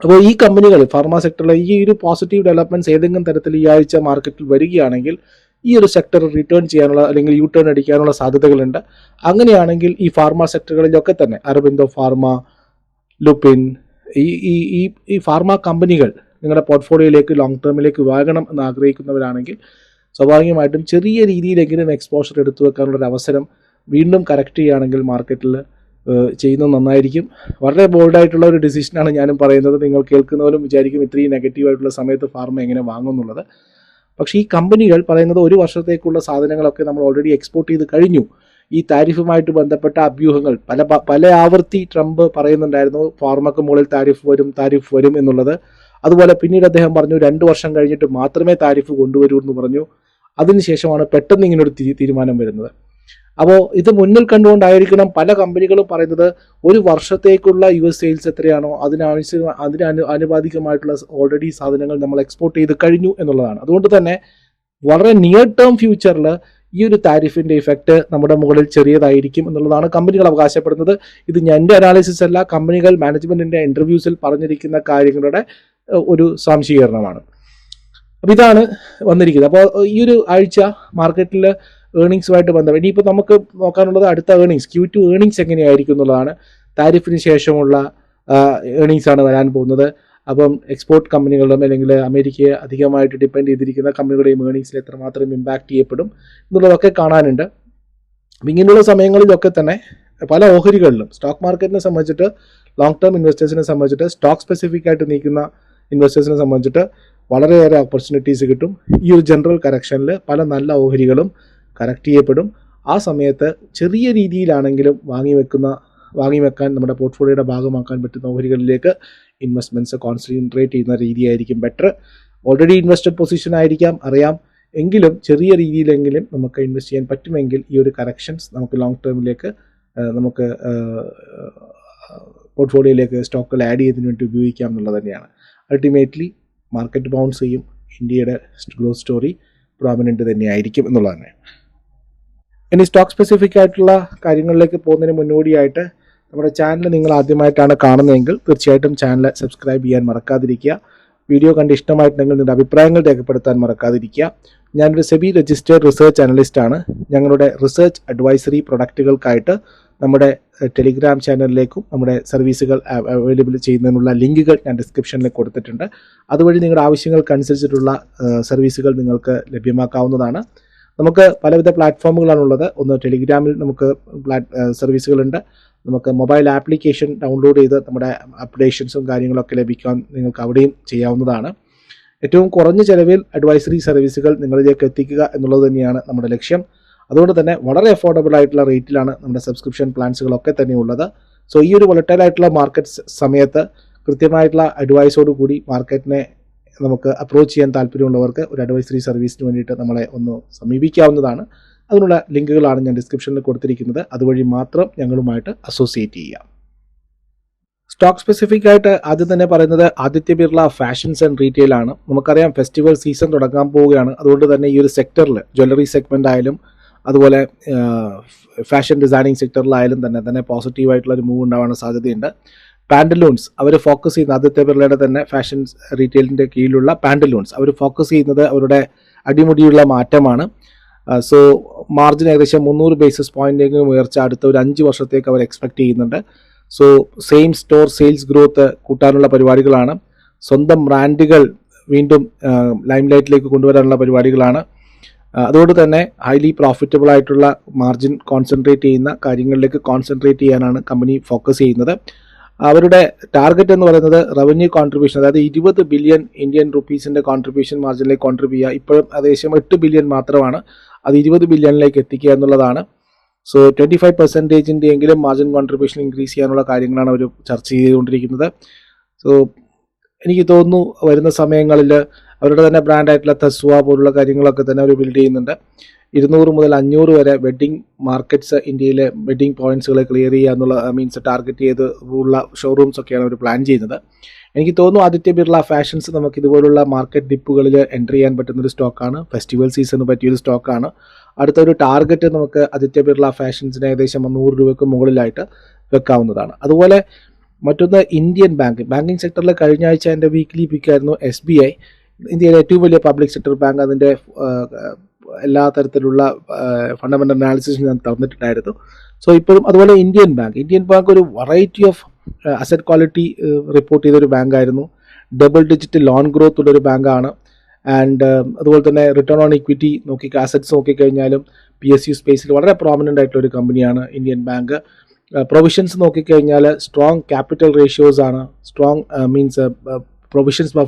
അപ്പോൾ ഈ കമ്പനികൾ ഫാർമ സെക്ടറിലെ ഈ ഒരു പോസിറ്റീവ് ഡെവലപ്മെന്റ്സ് ഏതെങ്കിലും തരത്തിൽ ഈ ആഴ്ച മാർക്കറ്റിൽ വരികയാണെങ്കിൽ ഈ ഒരു സെക്ടർ റിട്ടേൺ ചെയ്യാനുള്ള അല്ലെങ്കിൽ യു ടേൺ അടിക്കാനുള്ള സാധ്യതകളുണ്ട്. അങ്ങനെയാണെങ്കിൽ ഈ ഫാർമ സെക്ടറുകളിലൊക്കെ തന്നെ അരബിന്ദോ ഫാർമ ലുപിൻ ഈ ഈ ഈ ഈ ഫാർമ കമ്പനികൾ നിങ്ങളുടെ പോർട്ട്ഫോളിയോയിലേക്ക് ലോങ് ടേമിലേക്ക് വാങ്ങണം എന്ന് ആഗ്രഹിക്കുന്നവരാണെങ്കിൽ സ്വാഭാവികമായിട്ടും ചെറിയ രീതിയിലെങ്കിലും എക്സ്പോഷർ എടുത്തു വെക്കാനുള്ളൊരു അവസരം വീണ്ടും കറക്റ്റ് ചെയ്യുകയാണെങ്കിൽ മാർക്കറ്റിൽ ചെയ്യുന്നത് നന്നായിരിക്കും. വളരെ ബോൾഡായിട്ടുള്ള ഒരു ഡിസിഷനാണ് ഞാനും പറയുന്നത്. നിങ്ങൾ കേൾക്കുന്നവരും വിചാരിക്കും ഇത്രയും നെഗറ്റീവായിട്ടുള്ള സമയത്ത് ഫാർമ എങ്ങനെ വാങ്ങുന്നുള്ളത് പക്ഷേ ഈ കമ്പനികൾ പറയുന്നത് ഒരു വർഷത്തേക്കുള്ള സാധനങ്ങളൊക്കെ നമ്മൾ ഓൾറെഡി എക്സ്പോർട്ട് ചെയ്ത് കഴിഞ്ഞു. ഈ താരിഫുമായിട്ട് ബന്ധപ്പെട്ട അഭ്യൂഹങ്ങൾ പല പല ആവർത്തി ട്രംപ് പറയുന്നുണ്ടായിരുന്നു ഫാർമക്ക് മുകളിൽ താരിഫ് വരും താരിഫ് വരും എന്നുള്ളത്. അതുപോലെ പിന്നീട് അദ്ദേഹം പറഞ്ഞു രണ്ടു വർഷം കഴിഞ്ഞിട്ട് മാത്രമേ താരിഫ് കൊണ്ടുവരൂ എന്ന് പറഞ്ഞു. അതിനുശേഷമാണ് പെട്ടെന്ന് ഇങ്ങനെ ഒരു തീരുമാനം വരുന്നത്. അപ്പോൾ ഇത് മുന്നിൽ കണ്ടുകൊണ്ടായിരിക്കണം പല കമ്പനികളും പറയുന്നത് ഒരു വർഷത്തേക്കുള്ള യു എസ് സെയിൽസ് എത്രയാണോ അതിനാവശ്യ അതിന് അനു ആനുപാതികമായിട്ടുള്ള ഓൾറെഡി സാധനങ്ങൾ നമ്മൾ എക്സ്പോർട്ട് ചെയ്ത് കഴിഞ്ഞു എന്നുള്ളതാണ്. അതുകൊണ്ട് തന്നെ വളരെ നിയർ ടേം ഫ്യൂച്ചറിൽ ഈ ഒരു താരിഫിന്റെ ഇഫക്റ്റ് നമ്മുടെ മുകളിൽ ചെറിയതായിരിക്കും എന്നുള്ളതാണ് കമ്പനികൾ അവകാശപ്പെടുന്നത്. ഇത് ഞാൻ എന്റെ അനാലിസിസ് അല്ല കമ്പനികൾ മാനേജ്മെന്റിന്റെ ഇന്റർവ്യൂസിൽ പറഞ്ഞിരിക്കുന്ന കാര്യങ്ങളുടെ ഒരു സ്വാംശീകരണമാണ്. അപ്പോൾ ഇതാണ് വന്നിരിക്കുന്നത്. അപ്പോൾ ഈ ഒരു ആഴ്ച മാർക്കറ്റിൽ ഏണിങ്സുമായിട്ട് ബന്ധപ്പെട്ട് ഇനിയിപ്പോൾ നമുക്ക് നോക്കാനുള്ളത് അടുത്ത ഏണിങ്സ് ക്യൂ ടു ഏണിങ്സ് എങ്ങനെയായിരിക്കും എന്നുള്ളതാണ്. താരിഫിന് ശേഷമുള്ള ഏണിങ്സ് ആണ് വരാൻ പോകുന്നത്. അപ്പം എക്സ്പോർട്ട് കമ്പനികളുടെ അല്ലെങ്കിൽ അമേരിക്കയെ അധികമായിട്ട് ഡിപ്പെൻഡ് ചെയ്തിരിക്കുന്ന കമ്പനികളുടെയും ഏണിങ്സിൽ എത്രമാത്രം ഇമ്പാക്ട് ചെയ്യപ്പെടും എന്നുള്ളതൊക്കെ കാണാനുണ്ട്. ഇങ്ങനെയുള്ള സമയങ്ങളിലൊക്കെ തന്നെ പല ഓഹരികളിലും സ്റ്റോക്ക് മാർക്കറ്റിനെ സംബന്ധിച്ചിട്ട് ലോങ് ടേം ഇൻവെസ്റ്റേഴ്സിനെ സംബന്ധിച്ചിട്ട് സ്റ്റോക്ക് സ്പെസിഫിക് ആയിട്ട് നിൽക്കുന്ന ഇൻവെസ്റ്റേഴ്സിനെ സംബന്ധിച്ചിട്ട് വളരെയേറെ ഓപ്പർച്യൂണിറ്റീസ് കിട്ടും. ഈ ഒരു ജനറൽ കറക്ഷനിൽ പല നല്ല ഓഹരികളും കറക്റ്റ് ചെയ്യപ്പെടും. ആ സമയത്ത് ചെറിയ രീതിയിലാണെങ്കിലും വാങ്ങി വെക്കുന്ന വാങ്ങി വെക്കാൻ നമ്മുടെ പോർട്ട്ഫോളിയോയുടെ ഭാഗമാക്കാൻ പറ്റുന്ന ഓഹരികളിലേക്ക് ഇൻവെസ്റ്റ്മെന്റ്സ് കോൺസെൻട്രേറ്റ് ചെയ്യുന്ന രീതിയായിരിക്കും ബെറ്റർ ഓൾറെഡി ഇൻവെസ്റ്റഡ് പൊസിഷൻ ആയിരിക്കാം അറിയാം. എങ്കിലും ചെറിയ രീതിയിലെങ്കിലും നമുക്ക് ഇൻവെസ്റ്റ് ചെയ്യാൻ പറ്റുമെങ്കിൽ ഈ ഒരു കറക്ഷൻസ് നമുക്ക് ലോങ് ടേമിലേക്ക് നമുക്ക് പോർട്ട്ഫോളിയോയിലേക്ക് സ്റ്റോക്കുകൾ ആഡ് ചെയ്തതിന് വേണ്ടി ഉപയോഗിക്കാം എന്നുള്ളത് തന്നെയാണ്. അൾട്ടിമേറ്റ്ലി മാർക്കറ്റ് ബൗൺസ് ചെയ്യും. ഇന്ത്യയുടെ ഗ്രോത്ത് സ്റ്റോറി പ്രോമിനന്റ് തന്നെയായിരിക്കും എന്നുള്ളത് തന്നെ ഇനി സ്റ്റോക്ക് സ്പെസിഫിക് ആയിട്ടുള്ള കാര്യങ്ങളിലേക്ക് പോകുന്നതിന് മുന്നോടിയായിട്ട് നമ്മുടെ ചാനൽ നിങ്ങൾ ആദ്യമായിട്ടാണ് കാണുന്നതെങ്കിൽ തീർച്ചയായിട്ടും ചാനൽ സബ്സ്ക്രൈബ് ചെയ്യാൻ മറക്കാതിരിക്കുക. വീഡിയോ കണ്ട് ഇഷ്ടമായിട്ടുണ്ടെങ്കിൽ നിങ്ങളുടെ അഭിപ്രായങ്ങൾ രേഖപ്പെടുത്താൻ മറക്കാതിരിക്കുക. ഞാനൊരു സെബി രജിസ്റ്റേഡ് റിസർച്ച് അനലിസ്റ്റാണ് ഞങ്ങളുടെ റിസർച്ച് അഡ്വൈസറി പ്രൊഡക്റ്റുകൾക്കായിട്ട് നമ്മുടെ ടെലിഗ്രാം ചാനലിലേക്കും നമ്മുടെ സർവീസുകൾ അവൈലബിൾ ചെയ്യുന്നതിനുള്ള ലിങ്കുകൾ ഞാൻ ഡിസ്ക്രിപ്ഷനിൽ കൊടുത്തിട്ടുണ്ട്. അതുവഴി നിങ്ങളുടെ ആവശ്യങ്ങൾക്കനുസരിച്ചിട്ടുള്ള സർവീസുകൾ നിങ്ങൾക്ക് ലഭ്യമാക്കാവുന്നതാണ്. നമുക്ക് പലവിധ പ്ലാറ്റ്ഫോമുകളാണുള്ളത് ഒന്ന് ടെലിഗ്രാമിൽ നമുക്ക് സർവീസുകളുണ്ട് നമുക്ക് മൊബൈൽ ആപ്ലിക്കേഷൻ ഡൗൺലോഡ് ചെയ്ത് നമ്മുടെ അപ്ഡേഷൻസും കാര്യങ്ങളൊക്കെ ലഭിക്കാൻ നിങ്ങൾക്ക് അവിടെയും ചെയ്യാവുന്നതാണ്. ഏറ്റവും കുറഞ്ഞ ചെലവിൽ അഡ്വൈസറി സർവീസുകൾ നിങ്ങളിലേക്ക് എത്തിക്കുക എന്നുള്ളത് തന്നെയാണ് നമ്മുടെ ലക്ഷ്യം. അതുകൊണ്ട് തന്നെ വളരെ അഫോർഡബിൾ ആയിട്ടുള്ള റേറ്റിലാണ് നമ്മുടെ സബ്സ്ക്രിപ്ഷൻ പ്ലാൻസുകളൊക്കെ തന്നെ ഉള്ളത്. സോ ഈ ഒരു വൊളറ്റൈൽ ആയിട്ടുള്ള മാർക്കറ്റ് സമയത്ത് കൃത്യമായിട്ടുള്ള അഡ്വൈസോട് കൂടി മാർക്കറ്റിനെ നമുക്ക് അപ്രോച്ച് ചെയ്യാൻ താല്പര്യമുള്ളവർക്ക് ഒരു അഡ്വൈസറി സർവീസിന് വേണ്ടിയിട്ട് നമ്മളെ ഒന്ന് സമീപിക്കാവുന്നതാണ്. അതിനുള്ള ലിങ്കുകളാണ് ഞാൻ ഡിസ്ക്രിപ്ഷനിൽ കൊടുത്തിരിക്കുന്നത്. അതുവഴി മാത്രം ഞങ്ങളുമായിട്ട് അസോസിയേറ്റ് ചെയ്യാം. സ്റ്റോക്ക് സ്പെസിഫിക് ആയിട്ട് ആദ്യം തന്നെ പറയുന്നത് Aditya Birla fashions and retail ആണ്. നമുക്കറിയാം ഫെസ്റ്റിവൽ സീസൺ തുടങ്ങാൻ പോവുകയാണ്. അതുകൊണ്ട് തന്നെ ഈ ഒരു സെക്ടറിൽ ജ്വല്ലറി സെഗ്മെന്റ് ആയാലും അതുപോലെ ഫാഷൻ ഡിസൈനിങ് സെക്ടറിലായാലും തന്നെ തന്നെ പോസിറ്റീവായിട്ടുള്ളൊരു മൂവ് ഉണ്ടാവാൻ സാധ്യതയുണ്ട്. പാൻഡലൂൺസ് അവർ ഫോക്കസ് ചെയ്യുന്ന ആദ്യത്തെ ബിർളയുടെ തന്നെ ഫാഷൻ റീറ്റെയിലിന്റെ കീഴിലുള്ള പാൻഡലൂൺസ് അവർ ഫോക്കസ് ചെയ്യുന്നത് അവരുടെ അടിമുടിയുള്ള മാറ്റമാണ്. സോ മാർജിൻ ഏകദേശം മുന്നൂറ് ബേസിസ് പോയിന്റെങ്കിലും ഉയർച്ച അടുത്ത ഒരു അഞ്ച് വർഷത്തേക്ക് അവർ എക്സ്പെക്ട് ചെയ്യുന്നുണ്ട്. So same store sales growth കൂട്ടാനുള്ള പരിപാടികളാണ്. സ്വന്തം ബ്രാൻഡുകൾ വീണ്ടും ലൈംലൈറ്റിലേക്ക് കൊണ്ടുവരാനുള്ള പരിപാടികളാണ്. അതുകൊണ്ട് തന്നെ ഹൈലി പ്രോഫിറ്റബിൾ ആയിട്ടുള്ള മാർജിൻ കോൺസെൻട്രേറ്റ് ചെയ്യുന്ന കാര്യങ്ങളിലേക്ക് കോൺസെൻട്രേറ്റ് ചെയ്യാനാണ് കമ്പനി ഫോക്കസ് ചെയ്യുന്നത്. അവരുടെ ടാർഗറ്റ് എന്ന് പറയുന്നത് റവന്യൂ കോൺട്രിബ്യൂഷൻ അതായത് ഇരുപത് ബില്യൺ ഇന്ത്യൻ റുപ്പീസിന്റെ കോൺട്രിബ്യൂഷൻ മാർജിനിലേക്ക് കോൺട്രിബ്യൂ ചെയ്യുക. ഇപ്പോഴും ഏകദേശം എട്ട് ബില്യൺ മാത്രമാണ്. അത് ഇരുപത് ബില്യണിലേക്ക് എത്തിക്കുക എന്നുള്ളതാണ്. സോ ട്വന്റി ഫൈവ് പെർസെന്റേജിന്റെ എങ്കിലും മാർജിൻ കോൺട്രിബ്യൂഷൻ ഇൻക്രീസ് ചെയ്യാനുള്ള കാര്യങ്ങളാണ് അവർ ചർച്ച ചെയ്തുകൊണ്ടിരിക്കുന്നത്. സോ എനിക്ക് തോന്നുന്നു വരുന്ന സമയങ്ങളിൽ അവരുടെ തന്നെ ബ്രാൻഡായിട്ടുള്ള തസ്വ പോലുള്ള കാര്യങ്ങളൊക്കെ തന്നെ അവർ ബിൽഡ് ചെയ്യുന്നുണ്ട്. ഇരുന്നൂറ് മുതൽ അഞ്ഞൂറ് വരെ വെഡ്ഡിംഗ് മാർക്കറ്റ്സ് ഇന്ത്യയിലെ വെഡ്ഡിംഗ് പോയിന്റ്സുകൾ ക്ലിയർ ചെയ്യുക എന്നുള്ള മീൻസ് ടാർഗറ്റ് ചെയ്ത് ഉള്ള ഷോറൂംസ് ഒക്കെയാണ് അവർ പ്ലാൻ ചെയ്യുന്നത്. എനിക്ക് തോന്നുന്നു ആദിത്യ ബിർള ഫാഷൻസ് നമുക്ക് ഇതുപോലുള്ള മാർക്കറ്റ് ഡിപ്പുകളിൽ എന്റർ ചെയ്യാൻ പറ്റുന്ന ഒരു സ്റ്റോക്കാണ് ഫെസ്റ്റിവൽ സീസണിന് പറ്റിയൊരു സ്റ്റോക്കാണ് അടുത്ത ഒരു ടാർഗറ്റ് നമുക്ക് ആദിത്യ ബിർള ഫാഷൻസിന് ഏകദേശം നൂറ് രൂപയ്ക്ക് മുകളിലായിട്ട് വെക്കാവുന്നതാണ്. അതുപോലെ മറ്റൊന്ന് ഇന്ത്യൻ ബാങ്ക് ബാങ്കിങ് സെക്ടറിൽ കഴിഞ്ഞ ആഴ്ച എന്റെ വീക്ക്ലി പിക്കായിരുന്നു എസ് ബി ഐ ഇന്ത്യയിലെ ഏറ്റവും വലിയ പബ്ലിക് സെക്ടർ ബാങ്ക് അതിന്റെ എല്ലാ തരത്തിലുള്ള ഫണ്ടമെന്റൽ അനാലിസിസ് ഞാൻ തന്നിട്ടുണ്ടായിരുന്നു. സോ ഇപ്പോഴും അതുപോലെ ഇന്ത്യൻ ബാങ്ക് ഇന്ത്യൻ ബാങ്ക് ഒരു variety of asset quality report ചെയ്തൊരു ബാങ്കായിരുന്നു ഡബിൾ ഡിജിറ്റ് ലോൺ ഗ്രോത്ത് ഉള്ളൊരു ബാങ്കാണ് ആൻഡ് അതുപോലെ തന്നെ റിട്ടേൺ ഓൺ ഇക്വിറ്റി നോക്കി അസറ്റ്സ് നോക്കിക്കഴിഞ്ഞാലും പി എസ് യു സ്പേസിൽ വളരെ പ്രോമിനന്റ് ആയിട്ടുള്ള ഒരു കമ്പനിയാണ് ഇന്ത്യൻ ബാങ്ക് പ്രൊവിഷൻസ് നോക്കിക്കഴിഞ്ഞാൽ സ്ട്രോങ് ക്യാപിറ്റൽ റേഷ്യോസ് ആണ്. സ്ട്രോങ് മീൻസ് പ്രൊവിഷൻസ്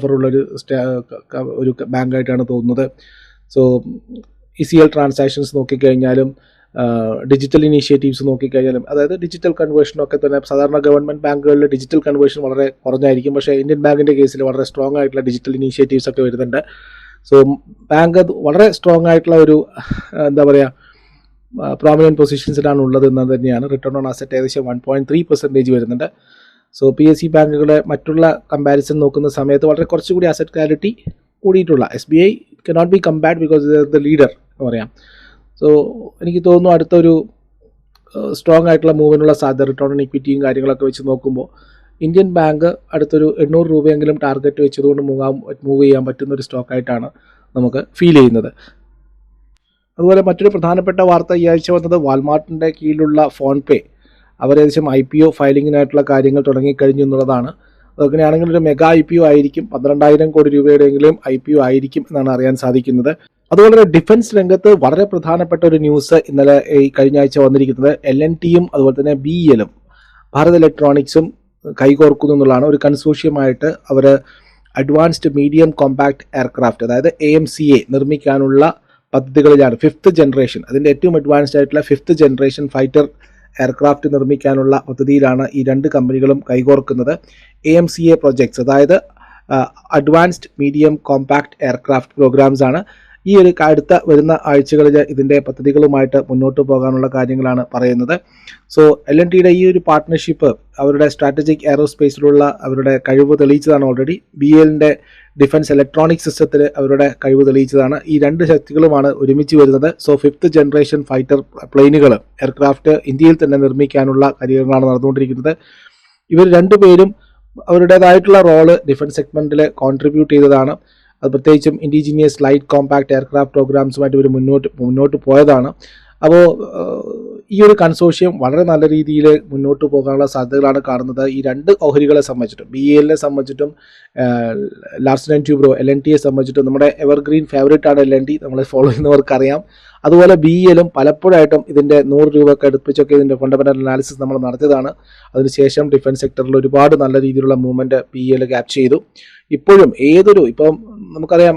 ക- ഒരു ബാങ്കായിട്ടാണ് തോന്നുന്നത്. So E C L transactions നോക്കിക്കഴിഞ്ഞാലും digital initiatives നോക്കിക്കഴിഞ്ഞാലും അതായത് ഡിജിറ്റൽ കൺവേർഷനൊക്കെ തന്നെ സാധാരണ ഗവൺമെന്റ് ബാങ്കുകളിൽ ഡിജിറ്റൽ കൺവേർഷൻ വളരെ കുറഞ്ഞായിരിക്കും. പക്ഷേ ഇന്ത്യൻ ബാങ്കിന്റെ കേസിൽ വളരെ സ്ട്രോങ് ആയിട്ടുള്ള ഡിജിറ്റൽ ഇനീഷ്യേറ്റീവ്സ് ഒക്കെ വരുന്നുണ്ട്. സോ ബാങ്ക് വളരെ സ്ട്രോങ് ആയിട്ടുള്ള ഒരു എന്താ പറയുക പ്രോമിനന്റ് പൊസിഷൻസിലാണ് ഉള്ളത് എന്ന് തന്നെയാണ്. റിട്ടേൺ ഓൺ അസറ്റ് ഏകദേശം വൺ പോയിന്റ് ത്രീ പെർസെന്റേജ് വരുന്നുണ്ട്. സോ പി എസ് സി ബാങ്കുകളെ മറ്റുള്ള കമ്പാരിസൺ നോക്കുന്ന സമയത്ത് വളരെ കുറച്ചുകൂടി അസറ്റ് ക്വാലിറ്റി കൂടിയിട്ടുള്ള S B I cannot be compared because the leader എന്ന് പറയാം. സോ എനിക്ക് തോന്നുന്നു അടുത്തൊരു സ്ട്രോങ് ആയിട്ടുള്ള മൂവിനുള്ള സാധ്യത റിട്ടേൺ ഓൺ ഇക്വിറ്റിയും കാര്യങ്ങളൊക്കെ വെച്ച് നോക്കുമ്പോൾ ഇന്ത്യൻ ബാങ്ക് അടുത്തൊരു എണ്ണൂറ് രൂപയെങ്കിലും ടാർഗറ്റ് വെച്ചതുകൊണ്ട് മൂവാൻ മൂവ് ചെയ്യാൻ പറ്റുന്ന ഒരു സ്റ്റോക്കായിട്ടാണ് നമുക്ക് ഫീൽ ചെയ്യുന്നത്. അതുപോലെ മറ്റൊരു പ്രധാനപ്പെട്ട വാർത്ത ഈ ആഴ്ച വന്നത് വാൾമാർട്ടിന്റെ കീഴിലുള്ള ഫോൺ പേ അവർ ഏകദേശം ഐ പി ഒ ഫയലിങ്ങിനായിട്ടുള്ള കാര്യങ്ങൾ തുടങ്ങിക്കഴിഞ്ഞു എന്നുള്ളതാണ്. അതൊക്കെയാണെങ്കിൽ ഒരു മെഗാ ഐ പി ഒ ആയിരിക്കും പന്ത്രണ്ടായിരം കോടി രൂപയുടെയെങ്കിലും ഐ പി ഒ ആയിരിക്കും എന്നാണ് അറിയാൻ സാധിക്കുന്നത്. അതുപോലെ ഡിഫൻസ് രംഗത്ത് വളരെ പ്രധാനപ്പെട്ട ഒരു ന്യൂസ് ഇന്നലെ ഈ കഴിഞ്ഞ ആഴ്ച വന്നിരിക്കുന്നത് എൽ എൻ ടിയും അതുപോലെ തന്നെ ബി എല്ലും ഭാരത് ഇലക്ട്രോണിക്സും കൈകോർക്കുന്നു എന്നുള്ളതാണ്. ഒരു കൺസോഷ്യമായിട്ട് അവർ അഡ്വാൻസ്ഡ് മീഡിയം കോമ്പാക്ട് എയർക്രാഫ്റ്റ് അതായത് എ എം സി എ നിർമ്മിക്കാനുള്ള പദ്ധതികളിലാണ്. ഫിഫ്ത്ത് ജനറേഷൻ അതിന്റെ ഏറ്റവും അഡ്വാൻസ്ഡ് ആയിട്ടുള്ള ഫിഫ്ത്ത് ജനറേഷൻ ഫൈറ്റർ എയർക്രാഫ്റ്റ് നിർമ്മിക്കാനുള്ള പദ്ധതിയിലാണ് ഈ രണ്ട് കമ്പനികളും കൈകോർക്കുന്നത്. A M C A projects അതായത് advanced medium compact aircraft programmes ആണ്. ഈ ഒരു അടുത്ത വരുന്ന ആഴ്ചകളിൽ ഇതിന്റെ പദ്ധതികളുമായിട്ട് മുന്നോട്ട് പോകാനുള്ള കാര്യങ്ങളാണ് പറയുന്നത്. സോ എൽ എൻ ടിയുടെ ഈ ഒരു പാർട്ട്ണർഷിപ്പ് അവരുടെ സ്ട്രാറ്റജിക് എയറോസ്പേസിലുള്ള അവരുടെ കഴിവ് തെളിയിച്ചതാണ് ഓൾറെഡി ബി എല്ലിന്റെ ഡിഫൻസ് ഇലക്ട്രോണിക് സിസ്റ്റത്തിൽ അവരുടെ കഴിവ് തെളിയിച്ചതാണ്. ഈ രണ്ട് ശക്തികളുമാണ് ഒരുമിച്ച് വരുന്നത്. സോ ഫിഫ്ത്ത് ജനറേഷൻ ഫൈറ്റർ പ്ലെയിനുകൾ എയർക്രാഫ്റ്റ് ഇന്ത്യയിൽ തന്നെ നിർമ്മിക്കാനുള്ള കാര്യങ്ങളാണ് നടന്നുകൊണ്ടിരിക്കുന്നത്. ഇവർ രണ്ടുപേരും അവരുടേതായിട്ടുള്ള റോൾ ഡിഫൻസ് സെഗ്മെന്റിൽ കോൺട്രിബ്യൂട്ട് ചെയ്തതാണ്. അത് പ്രത്യേകിച്ചും ഇൻഡിജീനിയസ് ലൈറ്റ് കോമ്പാക്ട് എയർക്രാഫ്റ്റ് പ്രോഗ്രാംസുമായിട്ട് ഇവർ മുന്നോട്ട് മുന്നോട്ട് പോയതാണ്. അപ്പോൾ ഈ ഒരു കൺസോഷ്യം വളരെ നല്ല രീതിയിൽ മുന്നോട്ട് പോകാനുള്ള സാധ്യതകളാണ് കാണുന്നത്. ഈ രണ്ട് ഓഹരികളെ സംബന്ധിച്ചിട്ടും ബി എല്ലിനെ സംബന്ധിച്ചിട്ടും Larsen and Toubro L N ടിയെ സംബന്ധിച്ചിട്ടും നമ്മുടെ എവർഗ്രീൻ ഫേവറേറ്റ് ആണ് എൽ എൻ ടി നമ്മളെ ഫോളോ ചെയ്യുന്നവർക്കറിയാം. അതുപോലെ ബി എലും പലപ്പോഴായിട്ടും ഇതിന്റെ നൂറ് രൂപയൊക്കെ അടുപ്പിച്ചൊക്കെ ഇതിന്റെ ഫണ്ടമെന്റൽ അനാലിസിസ് നമ്മൾ നടത്തിയതാണ്. അതിനുശേഷം ഡിഫൻസ് സെക്ടറിൽ ഒരുപാട് നല്ല രീതിയിലുള്ള മൂവ്മെന്റ് ബി എൽ ക്യാപ്ചർ ചെയ്തു. ഇപ്പോഴും ഏതൊരു ഇപ്പം നമുക്കറിയാം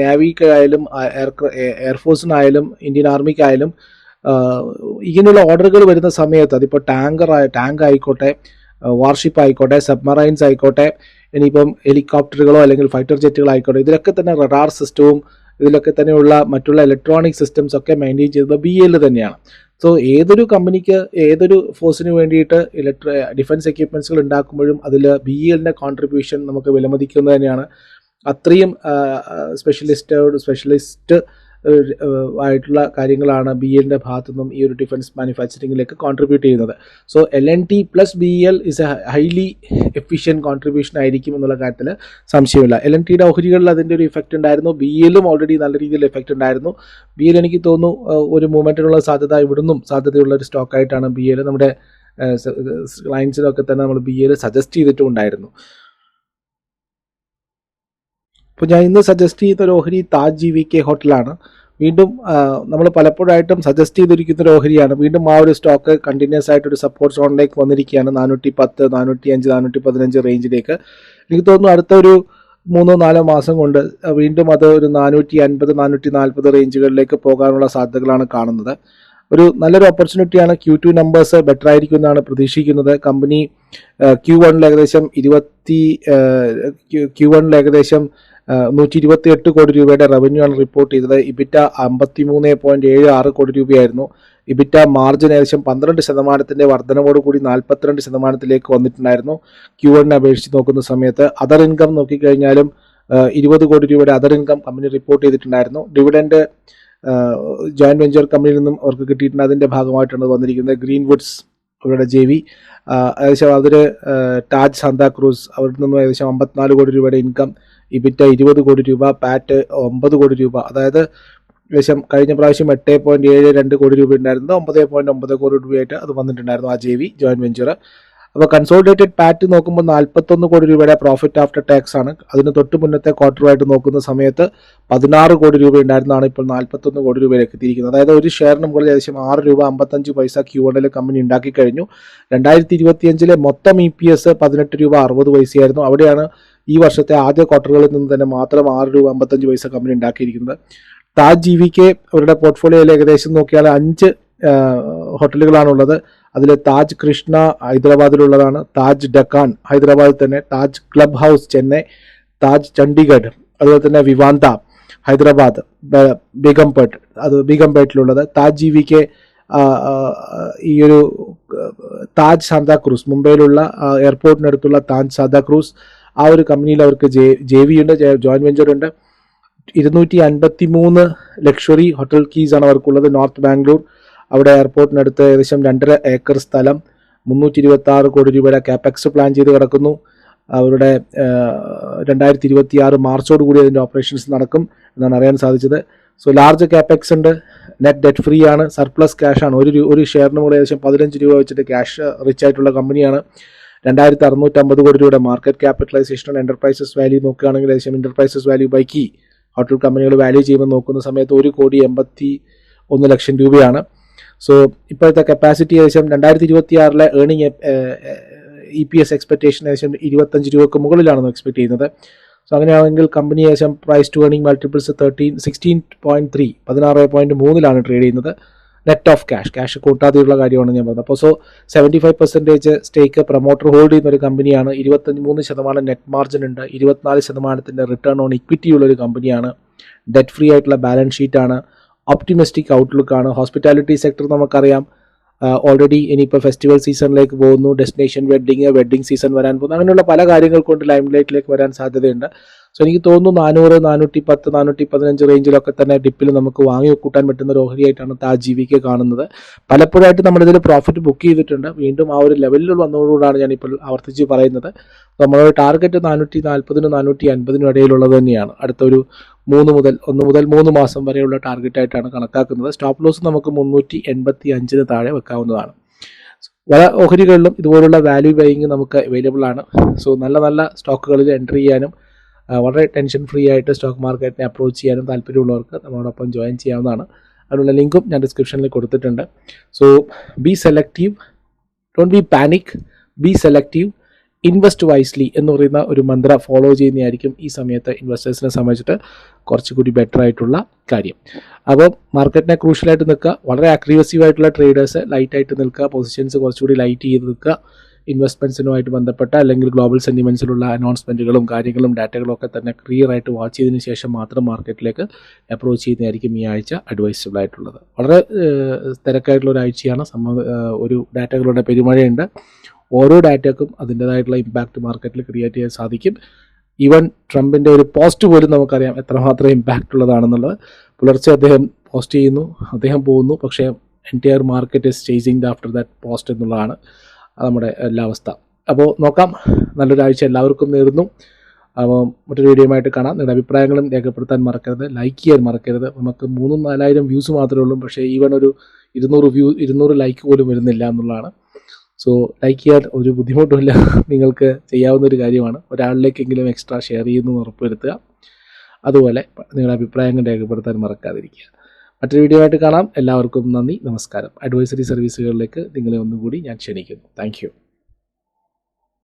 നാവിക്കായാലും എയർ എയർഫോഴ്സിനായാലും ഇന്ത്യൻ ആർമിക്കായാലും ഇങ്ങനെയുള്ള ഓർഡറുകൾ വരുന്ന സമയത്ത് അതിപ്പോൾ ടാങ്കർ ടാങ്ക് ആയിക്കോട്ടെ വാർഷിപ്പ് ആയിക്കോട്ടെ സബ്മറൈൻസ് ആയിക്കോട്ടെ ഇനിയിപ്പം ഹെലികോപ്റ്ററുകളോ അല്ലെങ്കിൽ ഫൈറ്റർ ജെറ്റുകളോ ആയിക്കോട്ടെ ഇതിലൊക്കെ തന്നെ റഡാർ സിസ്റ്റവും ഇതിലൊക്കെ തന്നെയുള്ള മറ്റുള്ള ഇലക്ട്രോണിക് സിസ്റ്റംസ് ഒക്കെ മെയിന്റെയിൻ ചെയ്തത് ബി എൽ തന്നെയാണ്. സോ ഏതൊരു കമ്പനിക്ക് ഏതൊരു ഫോഴ്സിന് വേണ്ടിയിട്ട് ഇലക്ട്ര ഡിഫൻസ് എക്യുപ്മെൻസുകൾ ഉണ്ടാക്കുമ്പോഴും അതിൽ ബി എല്ലിന്റെ കോൺട്രിബ്യൂഷൻ നമുക്ക് വിലമതിക്കുന്നത് തന്നെയാണ്. അത്രയും സ്പെഷ്യലിസ്റ്റോട് സ്പെഷ്യലിസ്റ്റ് ആയിട്ടുള്ള കാര്യങ്ങളാണ് ബി എല്ലിന്റെ ഭാഗത്തു നിന്നും ഈ ഒരു ഡിഫൻസ് മാനുഫാക്ചറിങ്ങിലേക്ക് കോൺട്രിബ്യൂട്ട് ചെയ്യുന്നത്. So L N T plus B L is a highly efficient contribution ആയിരിക്കും എന്നുള്ള കാര്യത്തിൽ സംശയമില്ല. എൽ എൻ ടിയുടെ ഓഹരികളിൽ അതിന്റെ ഒരു ഇഫക്റ്റ് ഉണ്ടായിരുന്നു. ബി എല്ലും ഓൾറെഡി നല്ല രീതിയിൽ എഫക്റ്റ് ഉണ്ടായിരുന്നു. ബി എൽ എനിക്ക് തോന്നുന്നു ഒരു മൂവ്മെന്റിനുള്ള സാധ്യത ഇവിടുന്നും സാധ്യതയുള്ള ഒരു സ്റ്റോക്കായിട്ടാണ് ബി എൽ നമ്മുടെ ക്ലയൻസിനൊക്കെ തന്നെ നമ്മൾ ബി എൽ സജസ്റ്റ് ചെയ്തിട്ടും ഉണ്ടായിരുന്നു. അപ്പോൾ ഞാൻ ഇന്ന് സജസ്റ്റ് ചെയ്ത ഒരു ഓഹരി താജ് ജി വി കെ ഹോട്ടലാണ് വീണ്ടും നമ്മൾ പലപ്പോഴായിട്ടും സജസ്റ്റ് ചെയ്തിരിക്കുന്ന ഒരു ഓഹരിയാണ് വീണ്ടും ആ ഒരു സ്റ്റോക്ക് കണ്ടിന്യൂസ് ആയിട്ട് ഒരു സപ്പോർട്ട് സോണിലേക്ക് വന്നിരിക്കുകയാണ്. നാനൂറ്റി പത്ത് നാനൂറ്റി അഞ്ച് നാനൂറ്റി പതിനഞ്ച് റേഞ്ചിലേക്ക് എനിക്ക് തോന്നുന്നു അടുത്ത ഒരു മൂന്നോ നാലോ മാസം കൊണ്ട് വീണ്ടും അത് ഒരു നാനൂറ്റി അൻപത് നാനൂറ്റി നാൽപ്പത് റേഞ്ചുകളിലേക്ക് പോകാനുള്ള സാധ്യതകളാണ് കാണുന്നത്. ഒരു നല്ലൊരു ഓപ്പർച്യൂണിറ്റിയാണ് ക്യൂ ടു നമ്പേഴ്സ് ബെറ്റർ ആയിരിക്കും എന്നാണ് പ്രതീക്ഷിക്കുന്നത് കമ്പനി ക്യൂ വണ്ണിൽ ഏകദേശം ഇരുപത്തി ക്യൂ വണ്ണിൽ ഏകദേശം നൂറ്റി ഇരുപത്തി എട്ട് കോടി രൂപയുടെ റവന്യൂ ആണ് റിപ്പോർട്ട് ചെയ്തത്. ഇബിറ്റ അമ്പത്തി മൂന്ന് പോയിന്റ് ഏഴ് ആറ് കോടി രൂപയായിരുന്നു. ഇബിറ്റ മാർജിൻ ഏകദേശം പന്ത്രണ്ട് ശതമാനത്തിന്റെ വർധനവോട് കൂടി നാൽപ്പത്തിരണ്ട് ശതമാനത്തിലേക്ക് വന്നിട്ടുണ്ടായിരുന്നു. ക്യൂ എണ് അപേക്ഷിച്ച് നോക്കുന്ന സമയത്ത് അതർ ഇൻകം നോക്കിക്കഴിഞ്ഞാലും ഇരുപത് കോടി രൂപയുടെ അതർ ഇൻകം കമ്പനി റിപ്പോർട്ട് ചെയ്തിട്ടുണ്ടായിരുന്നു. ഡിവിഡൻഡ് ജോയിന്റ് വെഞ്ചർ കമ്പനിയിൽ നിന്നും അവർക്ക് കിട്ടിയിട്ടുണ്ട്. അതിന്റെ ഭാഗമായിട്ടാണ് വന്നിരിക്കുന്നത്. ഗ്രീൻ വുഡ്സ് അവരുടെ ജെ വി ഏകദേശം അവർ ടാജ് സാന്താക്രൂസ് അവരുടെ നിന്നും ഏകദേശം അമ്പത്തിനാല് കോടി രൂപയുടെ ഇൻകം ഇബിറ്റ ഇരുപത് കോടി രൂപ പാറ്റ് ഒമ്പത് കോടി രൂപ. അതായത് ഏകദേശം കഴിഞ്ഞ പ്രാവശ്യം എട്ട് പോയിന്റ് ഏഴ് രണ്ട് കോടി രൂപ ഉണ്ടായിരുന്നത് ഒമ്പത് പോയിന്റ് ഒമ്പത് കോടി രൂപയായിട്ട് അത് വന്നിട്ടുണ്ടായിരുന്നു ആ ജെ വി ജോയിന്റ് വെഞ്ചർ അപ്പോൾ കൺസോളിഡേറ്റഡ് പാറ്റ് നോക്കുമ്പോൾ നാൽപ്പത്തൊന്ന് കോടി രൂപയുടെ പ്രോഫിറ്റ് ആഫ്റ്റർ ടാക്സ് ആണ്. അതിന് തൊട്ട് മുന്നത്തെ ക്വാർട്ടറുമായിട്ട് നോക്കുന്ന സമയത്ത് പതിനാറ് കോടി രൂപ ഉണ്ടായിരുന്നതാണ് ഇപ്പോൾ നാൽപ്പത്തൊന്ന് കോടി രൂപയിലേക്ക് എത്തിയിരിക്കുന്നത്. അതായത് ഒരു ഷെയറിന് മുകളിൽ ഏകദേശം ആറ് രൂപ അമ്പത്തഞ്ച് പൈസ ക്യൂ എണ്ണിൽ കമ്പനി ഉണ്ടാക്കി കഴിഞ്ഞു. രണ്ടായിരത്തി ഇരുപത്തിയഞ്ചിലെ മൊത്തം ഇ പി എസ് പതിനെട്ട് രൂപ അറുപത് പൈസയായിരുന്നു. അവിടെയാണ് ഈ വർഷത്തെ ആദ്യ ക്വാർട്ടറുകളിൽ നിന്ന് തന്നെ മാത്രം ആറ് രൂപ അമ്പത്തഞ്ച് പൈസ കമ്പനി ഉണ്ടാക്കിയിരിക്കുന്നത്. താജ് ജി വിക്ക് അവരുടെ പോർട്ട്ഫോളിയോയിൽ ഏകദേശം നോക്കിയാൽ അഞ്ച് ഹോട്ടലുകളാണുള്ളത് അതിൽ താജ് കൃഷ്ണ ഹൈദരാബാദിലുള്ളതാണ്. താജ് ഡക്കാൻ ഹൈദരാബാദിൽ തന്നെ താജ് ക്ലബ് ഹൗസ് ചെന്നൈ താജ് ചണ്ഡീഗഡ് അതുപോലെ തന്നെ വിവാന്ത ഹൈദരാബാദ് ബീഗംപേട്ട് അത് ബീഗംപേട്ടിലുള്ളത്. താജ് ജി വിക്ക് ഈ ഒരു താജ് സാന്താക്രൂസ് മുംബൈയിലുള്ള എയർപോർട്ടിനടുത്തുള്ള താജ് സാന്താക്രൂസ് ആ ഒരു കമ്പനിയിൽ അവർക്ക് ജെ ജെ വി ഉണ്ട് ജോയിന്റ് വെഞ്ചർ ഉണ്ട്. ഇരുന്നൂറ്റി അൻപത്തി മൂന്ന് ലക്ഷറി ഹോട്ടൽ കീസ് ആണ് അവർക്കുള്ളത്. നോർത്ത് ബാംഗ്ലൂർ അവിടെ എയർപോർട്ടിനടുത്ത് ഏകദേശം രണ്ടര ഏക്കർ സ്ഥലം. മുന്നൂറ്റി ഇരുപത്തി ആറ് കോടി രൂപയുടെ ക്യാപെക്സ് പ്ലാൻ ചെയ്ത് കിടക്കുന്നു. അവരുടെ രണ്ടായിരത്തി ഇരുപത്തി ആറ് മാർച്ചോട് കൂടി അതിന്റെ ഓപ്പറേഷൻസ് നടക്കും എന്നാണ് അറിയാൻ സാധിച്ചത്. സോ ലാർജ് ക്യാപെക്സ് ഉണ്ട്. നെറ്റ് ഡെറ്റ് ഫ്രീ ആണ്. സർപ്ലസ് ക്യാഷ് ആണ്. ഒരു ഒരു ഷെയറിന് കൂടെ ഏകദേശം പതിനഞ്ച് രൂപ വെച്ചിട്ട് ക്യാഷ് റിച്ച് ആയിട്ടുള്ള കമ്പനിയാണ് രണ്ടായിരത്തി അറുന്നൂറ്റമ്പത് കോടി രൂപയുടെ മാർക്കറ്റ് ക്യാപിറ്റലൈസേഷൻ എന്റർപ്രൈസസ് വാല്യൂ നോക്കുകയാണെങ്കിൽ ഏകദേശം enterprises value by key hotel കമ്പനികൾ വാല്യൂ ചെയ്യുമ്പോൾ നോക്കുന്ന സമയത്ത് ഒരു കോടി എൺപത്തി ഒന്ന് ലക്ഷം രൂപയാണ്. സോ ഇപ്പോഴത്തെ കപ്പാസിറ്റി ഏകദേശം രണ്ടായിരത്തി ഇരുപത്തി ആറിലെ earning E P S expectation ഏകദേശം ഇരുപത്തഞ്ച് രൂപക്ക് മുകളിലാണെന്ന് എക്സ്പെക്ട് ചെയ്യുന്നത്. സോ അങ്ങനെയാണെങ്കിൽ കമ്പനി ഏകദേശം price to earning multiples thirteen sixteen point three പതിനാറ് പോയിന്റ് മൂന്നിലാണ് ട്രേഡ് ചെയ്യുന്നത്. നെറ്റ് ഓഫ് ക്യാഷ് ക്യാഷ് കൂട്ടാതെയുള്ള കാര്യമാണ് ഞാൻ പറഞ്ഞത്. അപ്പോൾ so seventy five percentage stake promoter hold ചെയ്യുന്ന ഒരു കമ്പനിയാണ് ഇരുപത്തഞ്ച് മൂന്ന് ശതമാനം നെറ്റ് മാർജിൻ ഉണ്ട്. ഇരുപത്തിനാല് ശതമാനത്തിന്റെ റിട്ടേൺ ഓൺ ഇക്വിറ്റി ഉള്ള ഒരു കമ്പനിയാണ് ഡെറ്റ് ഫ്രീ ആയിട്ടുള്ള ബാലൻസ് ഷീറ്റ് ഷീറ്റാണ് ഓപ്റ്റിമിസ്റ്റിക് ഔട്ട്ലുക്ക് ആണ്. ഹോസ്പിറ്റാലിറ്റി സെക്ടർ നമുക്കറിയാം. ഓൾറെഡി ഇനിയിപ്പോൾ ഫെസ്റ്റിവൽ സീസണിലേക്ക് പോകുന്നു. ഡെസ്റ്റിനേഷൻ വെഡ്ഡിങ് വെഡ്ഡിങ് സീസൺ വരാൻ പോകുന്നു. അങ്ങനെയുള്ള പല കാര്യങ്ങൾ കൊണ്ട് ലൈം ലൈറ്റിലേക്ക് വരാൻ സാധ്യതയുണ്ട്. സോ എനിക്ക് തോന്നുന്നു നാനൂറ് നാനൂറ്റി പത്ത് നാനൂറ്റി പതിനഞ്ച് റേഞ്ചിലൊക്കെ തന്നെ ഡിപ്പിൽ നമുക്ക് വാങ്ങി കൂട്ടാൻ പറ്റുന്ന ഒരു ഓഹരിയായിട്ടാണ് താജ് ജീവിക്ക് കാണുന്നത്. പലപ്പോഴായിട്ട് നമ്മളിതിൽ പ്രോഫിറ്റ് ബുക്ക് ചെയ്തിട്ടുണ്ട്. വീണ്ടും ആ ഒരു ലെവലിൽ വന്നതോടുകൂടാണ് ഞാനിപ്പോൾ ആവർത്തിച്ച് പറയുന്നത്. നമ്മുടെ ടാർഗറ്റ് നാനൂറ്റി നാൽപ്പതിനും നാനൂറ്റി അൻപതിനും ഇടയിലുള്ളത് തന്നെയാണ്. അടുത്തൊരു മൂന്ന് മുതൽ ഒന്ന് മുതൽ മൂന്ന് മാസം വരെയുള്ള ടാർഗറ്റായിട്ടാണ് കണക്കാക്കുന്നത്. സ്റ്റോപ്പ് ലോസ് നമുക്ക് മുന്നൂറ്റി എൺപത്തി അഞ്ചിന് താഴെ വെക്കാവുന്നതാണ്. പല ഓഹരികളിലും ഇതുപോലുള്ള വാല്യൂ ബൈയിങ് നമുക്ക് അവൈലബിൾ ആണ്. സോ നല്ല നല്ല സ്റ്റോക്കുകളിൽ എൻട്രി ചെയ്യാനും വളരെ ടെൻഷൻ ഫ്രീ ആയിട്ട് സ്റ്റോക്ക് മാർക്കറ്റിനെ അപ്രോച്ച് ചെയ്യാനും താല്പര്യമുള്ളവർക്ക് നമ്മളോടൊപ്പം ജോയിൻ ചെയ്യാവുന്നതാണ്. അതിനുള്ള ലിങ്കും ഞാൻ ഡിസ്ക്രിപ്ഷനിൽ കൊടുത്തിട്ടുണ്ട്. So be selective don't be panic be selective invest wisely എന്ന് പറയുന്ന ഒരു മന്ത്ര ഫോളോ ചെയ്യുന്നതായിരിക്കും ഈ സമയത്ത് ഇൻവെസ്റ്റേഴ്സിനെ സംബന്ധിച്ചിട്ട് കുറച്ചുകൂടി ബെറ്റർ ആയിട്ടുള്ള കാര്യം. അപ്പോൾ മാർക്കറ്റിനെ ക്രൂഷ്യലായിട്ട് നിൽക്കുക. വളരെ അഗ്രസീവ് ആയിട്ടുള്ള ട്രേഡേഴ്സ് ലൈറ്റായിട്ട് നിൽക്കുക. പൊസിഷൻസ് കുറച്ചുകൂടി ലൈറ്റ് ചെയ്ത് നിൽക്കുക. ഇൻവെസ്റ്റ്മെന്റ്സിനുമായിട്ട് ബന്ധപ്പെട്ട അല്ലെങ്കിൽ ഗ്ലോബൽ സെന്റിമെന്റ്സിലുള്ള അനൗൺസ്മെന്റുകളും കാര്യങ്ങളും ഡാറ്റകളും ഒക്കെ തന്നെ ക്ലിയർ ആയിട്ട് വാച്ച് ചെയ്തതിന് ശേഷം മാത്രം മാർക്കറ്റിലേക്ക് അപ്രോച്ച് ചെയ്യുന്നതായിരിക്കും ഈ ആഴ്ച അഡ്വൈസബിൾ ആയിട്ടുള്ളത്. വളരെ തിരക്കായിട്ടുള്ള ഒരു ആഴ്ചയാണ്. സംബ ഏഹ്, ഒരു ഡാറ്റകളുടെ പെരുമഴയുണ്ട്. ഓരോ ഡാറ്റക്കും അതിന്റേതായിട്ടുള്ള ഇമ്പാക്റ്റ് മാർക്കറ്റിൽ ക്രിയേറ്റ് ചെയ്യാൻ സാധിക്കും. ഈവൻ ട്രംപിന്റെ ഒരു പോസ്റ്റ് പോലും നമുക്കറിയാം എത്രമാത്രം ഇമ്പാക്റ്റ് ഉള്ളതാണെന്നുള്ളത്. പുലർച്ചെ അദ്ദേഹം പോസ്റ്റ് ചെയ്യുന്നു. അദ്ദേഹം പോകുന്നു. പക്ഷേ entire market is chasing after that post എന്നുള്ളതാണ്. നമ്മുടെ എല്ലാ അവസ്ഥ. അപ്പോൾ നോക്കാം. നല്ലൊരു ആഴ്ച എല്ലാവർക്കും നേരുന്നു. അപ്പോൾ മറ്റൊരു വീഡിയോയുമായിട്ട് കാണാം. നിങ്ങളുടെ അഭിപ്രായങ്ങളും രേഖപ്പെടുത്താൻ മറക്കരുത്. ലൈക്ക് ചെയ്യാൻ മറക്കരുത്. നമുക്ക് മൂന്നും നാലായിരം വ്യൂസ് മാത്രമേ ഉള്ളൂ. പക്ഷേ ഈവൻ ഒരു ഇരുന്നൂറ് വ്യൂ ഇരുന്നൂറ് ലൈക്ക് പോലും വരുന്നില്ല എന്നുള്ളതാണ്. സോ ലൈക്ക് ചെയ്യാൻ ഒരു ബുദ്ധിമുട്ടുമില്ല. നിങ്ങൾക്ക് ചെയ്യാവുന്ന ഒരു കാര്യമാണ്. ഒരാളിലേക്കെങ്കിലും എക്സ്ട്രാ ഷെയർ ചെയ്യുന്നു ഉറപ്പുവരുത്തുക. അതുപോലെ നിങ്ങളുടെ അഭിപ്രായങ്ങൾ രേഖപ്പെടുത്താൻ മറക്കാതിരിക്കുക. മറ്റൊരു വീഡിയോ ആയിട്ട് കാണാം. എല്ലാവർക്കും നന്ദി. നമസ്കാരം. അഡ്വൈസറി സർവീസുകളിലേക്ക് നിങ്ങളെ ഒന്നുകൂടി ഞാൻ ക്ഷണിക്കുന്നു. താങ്ക്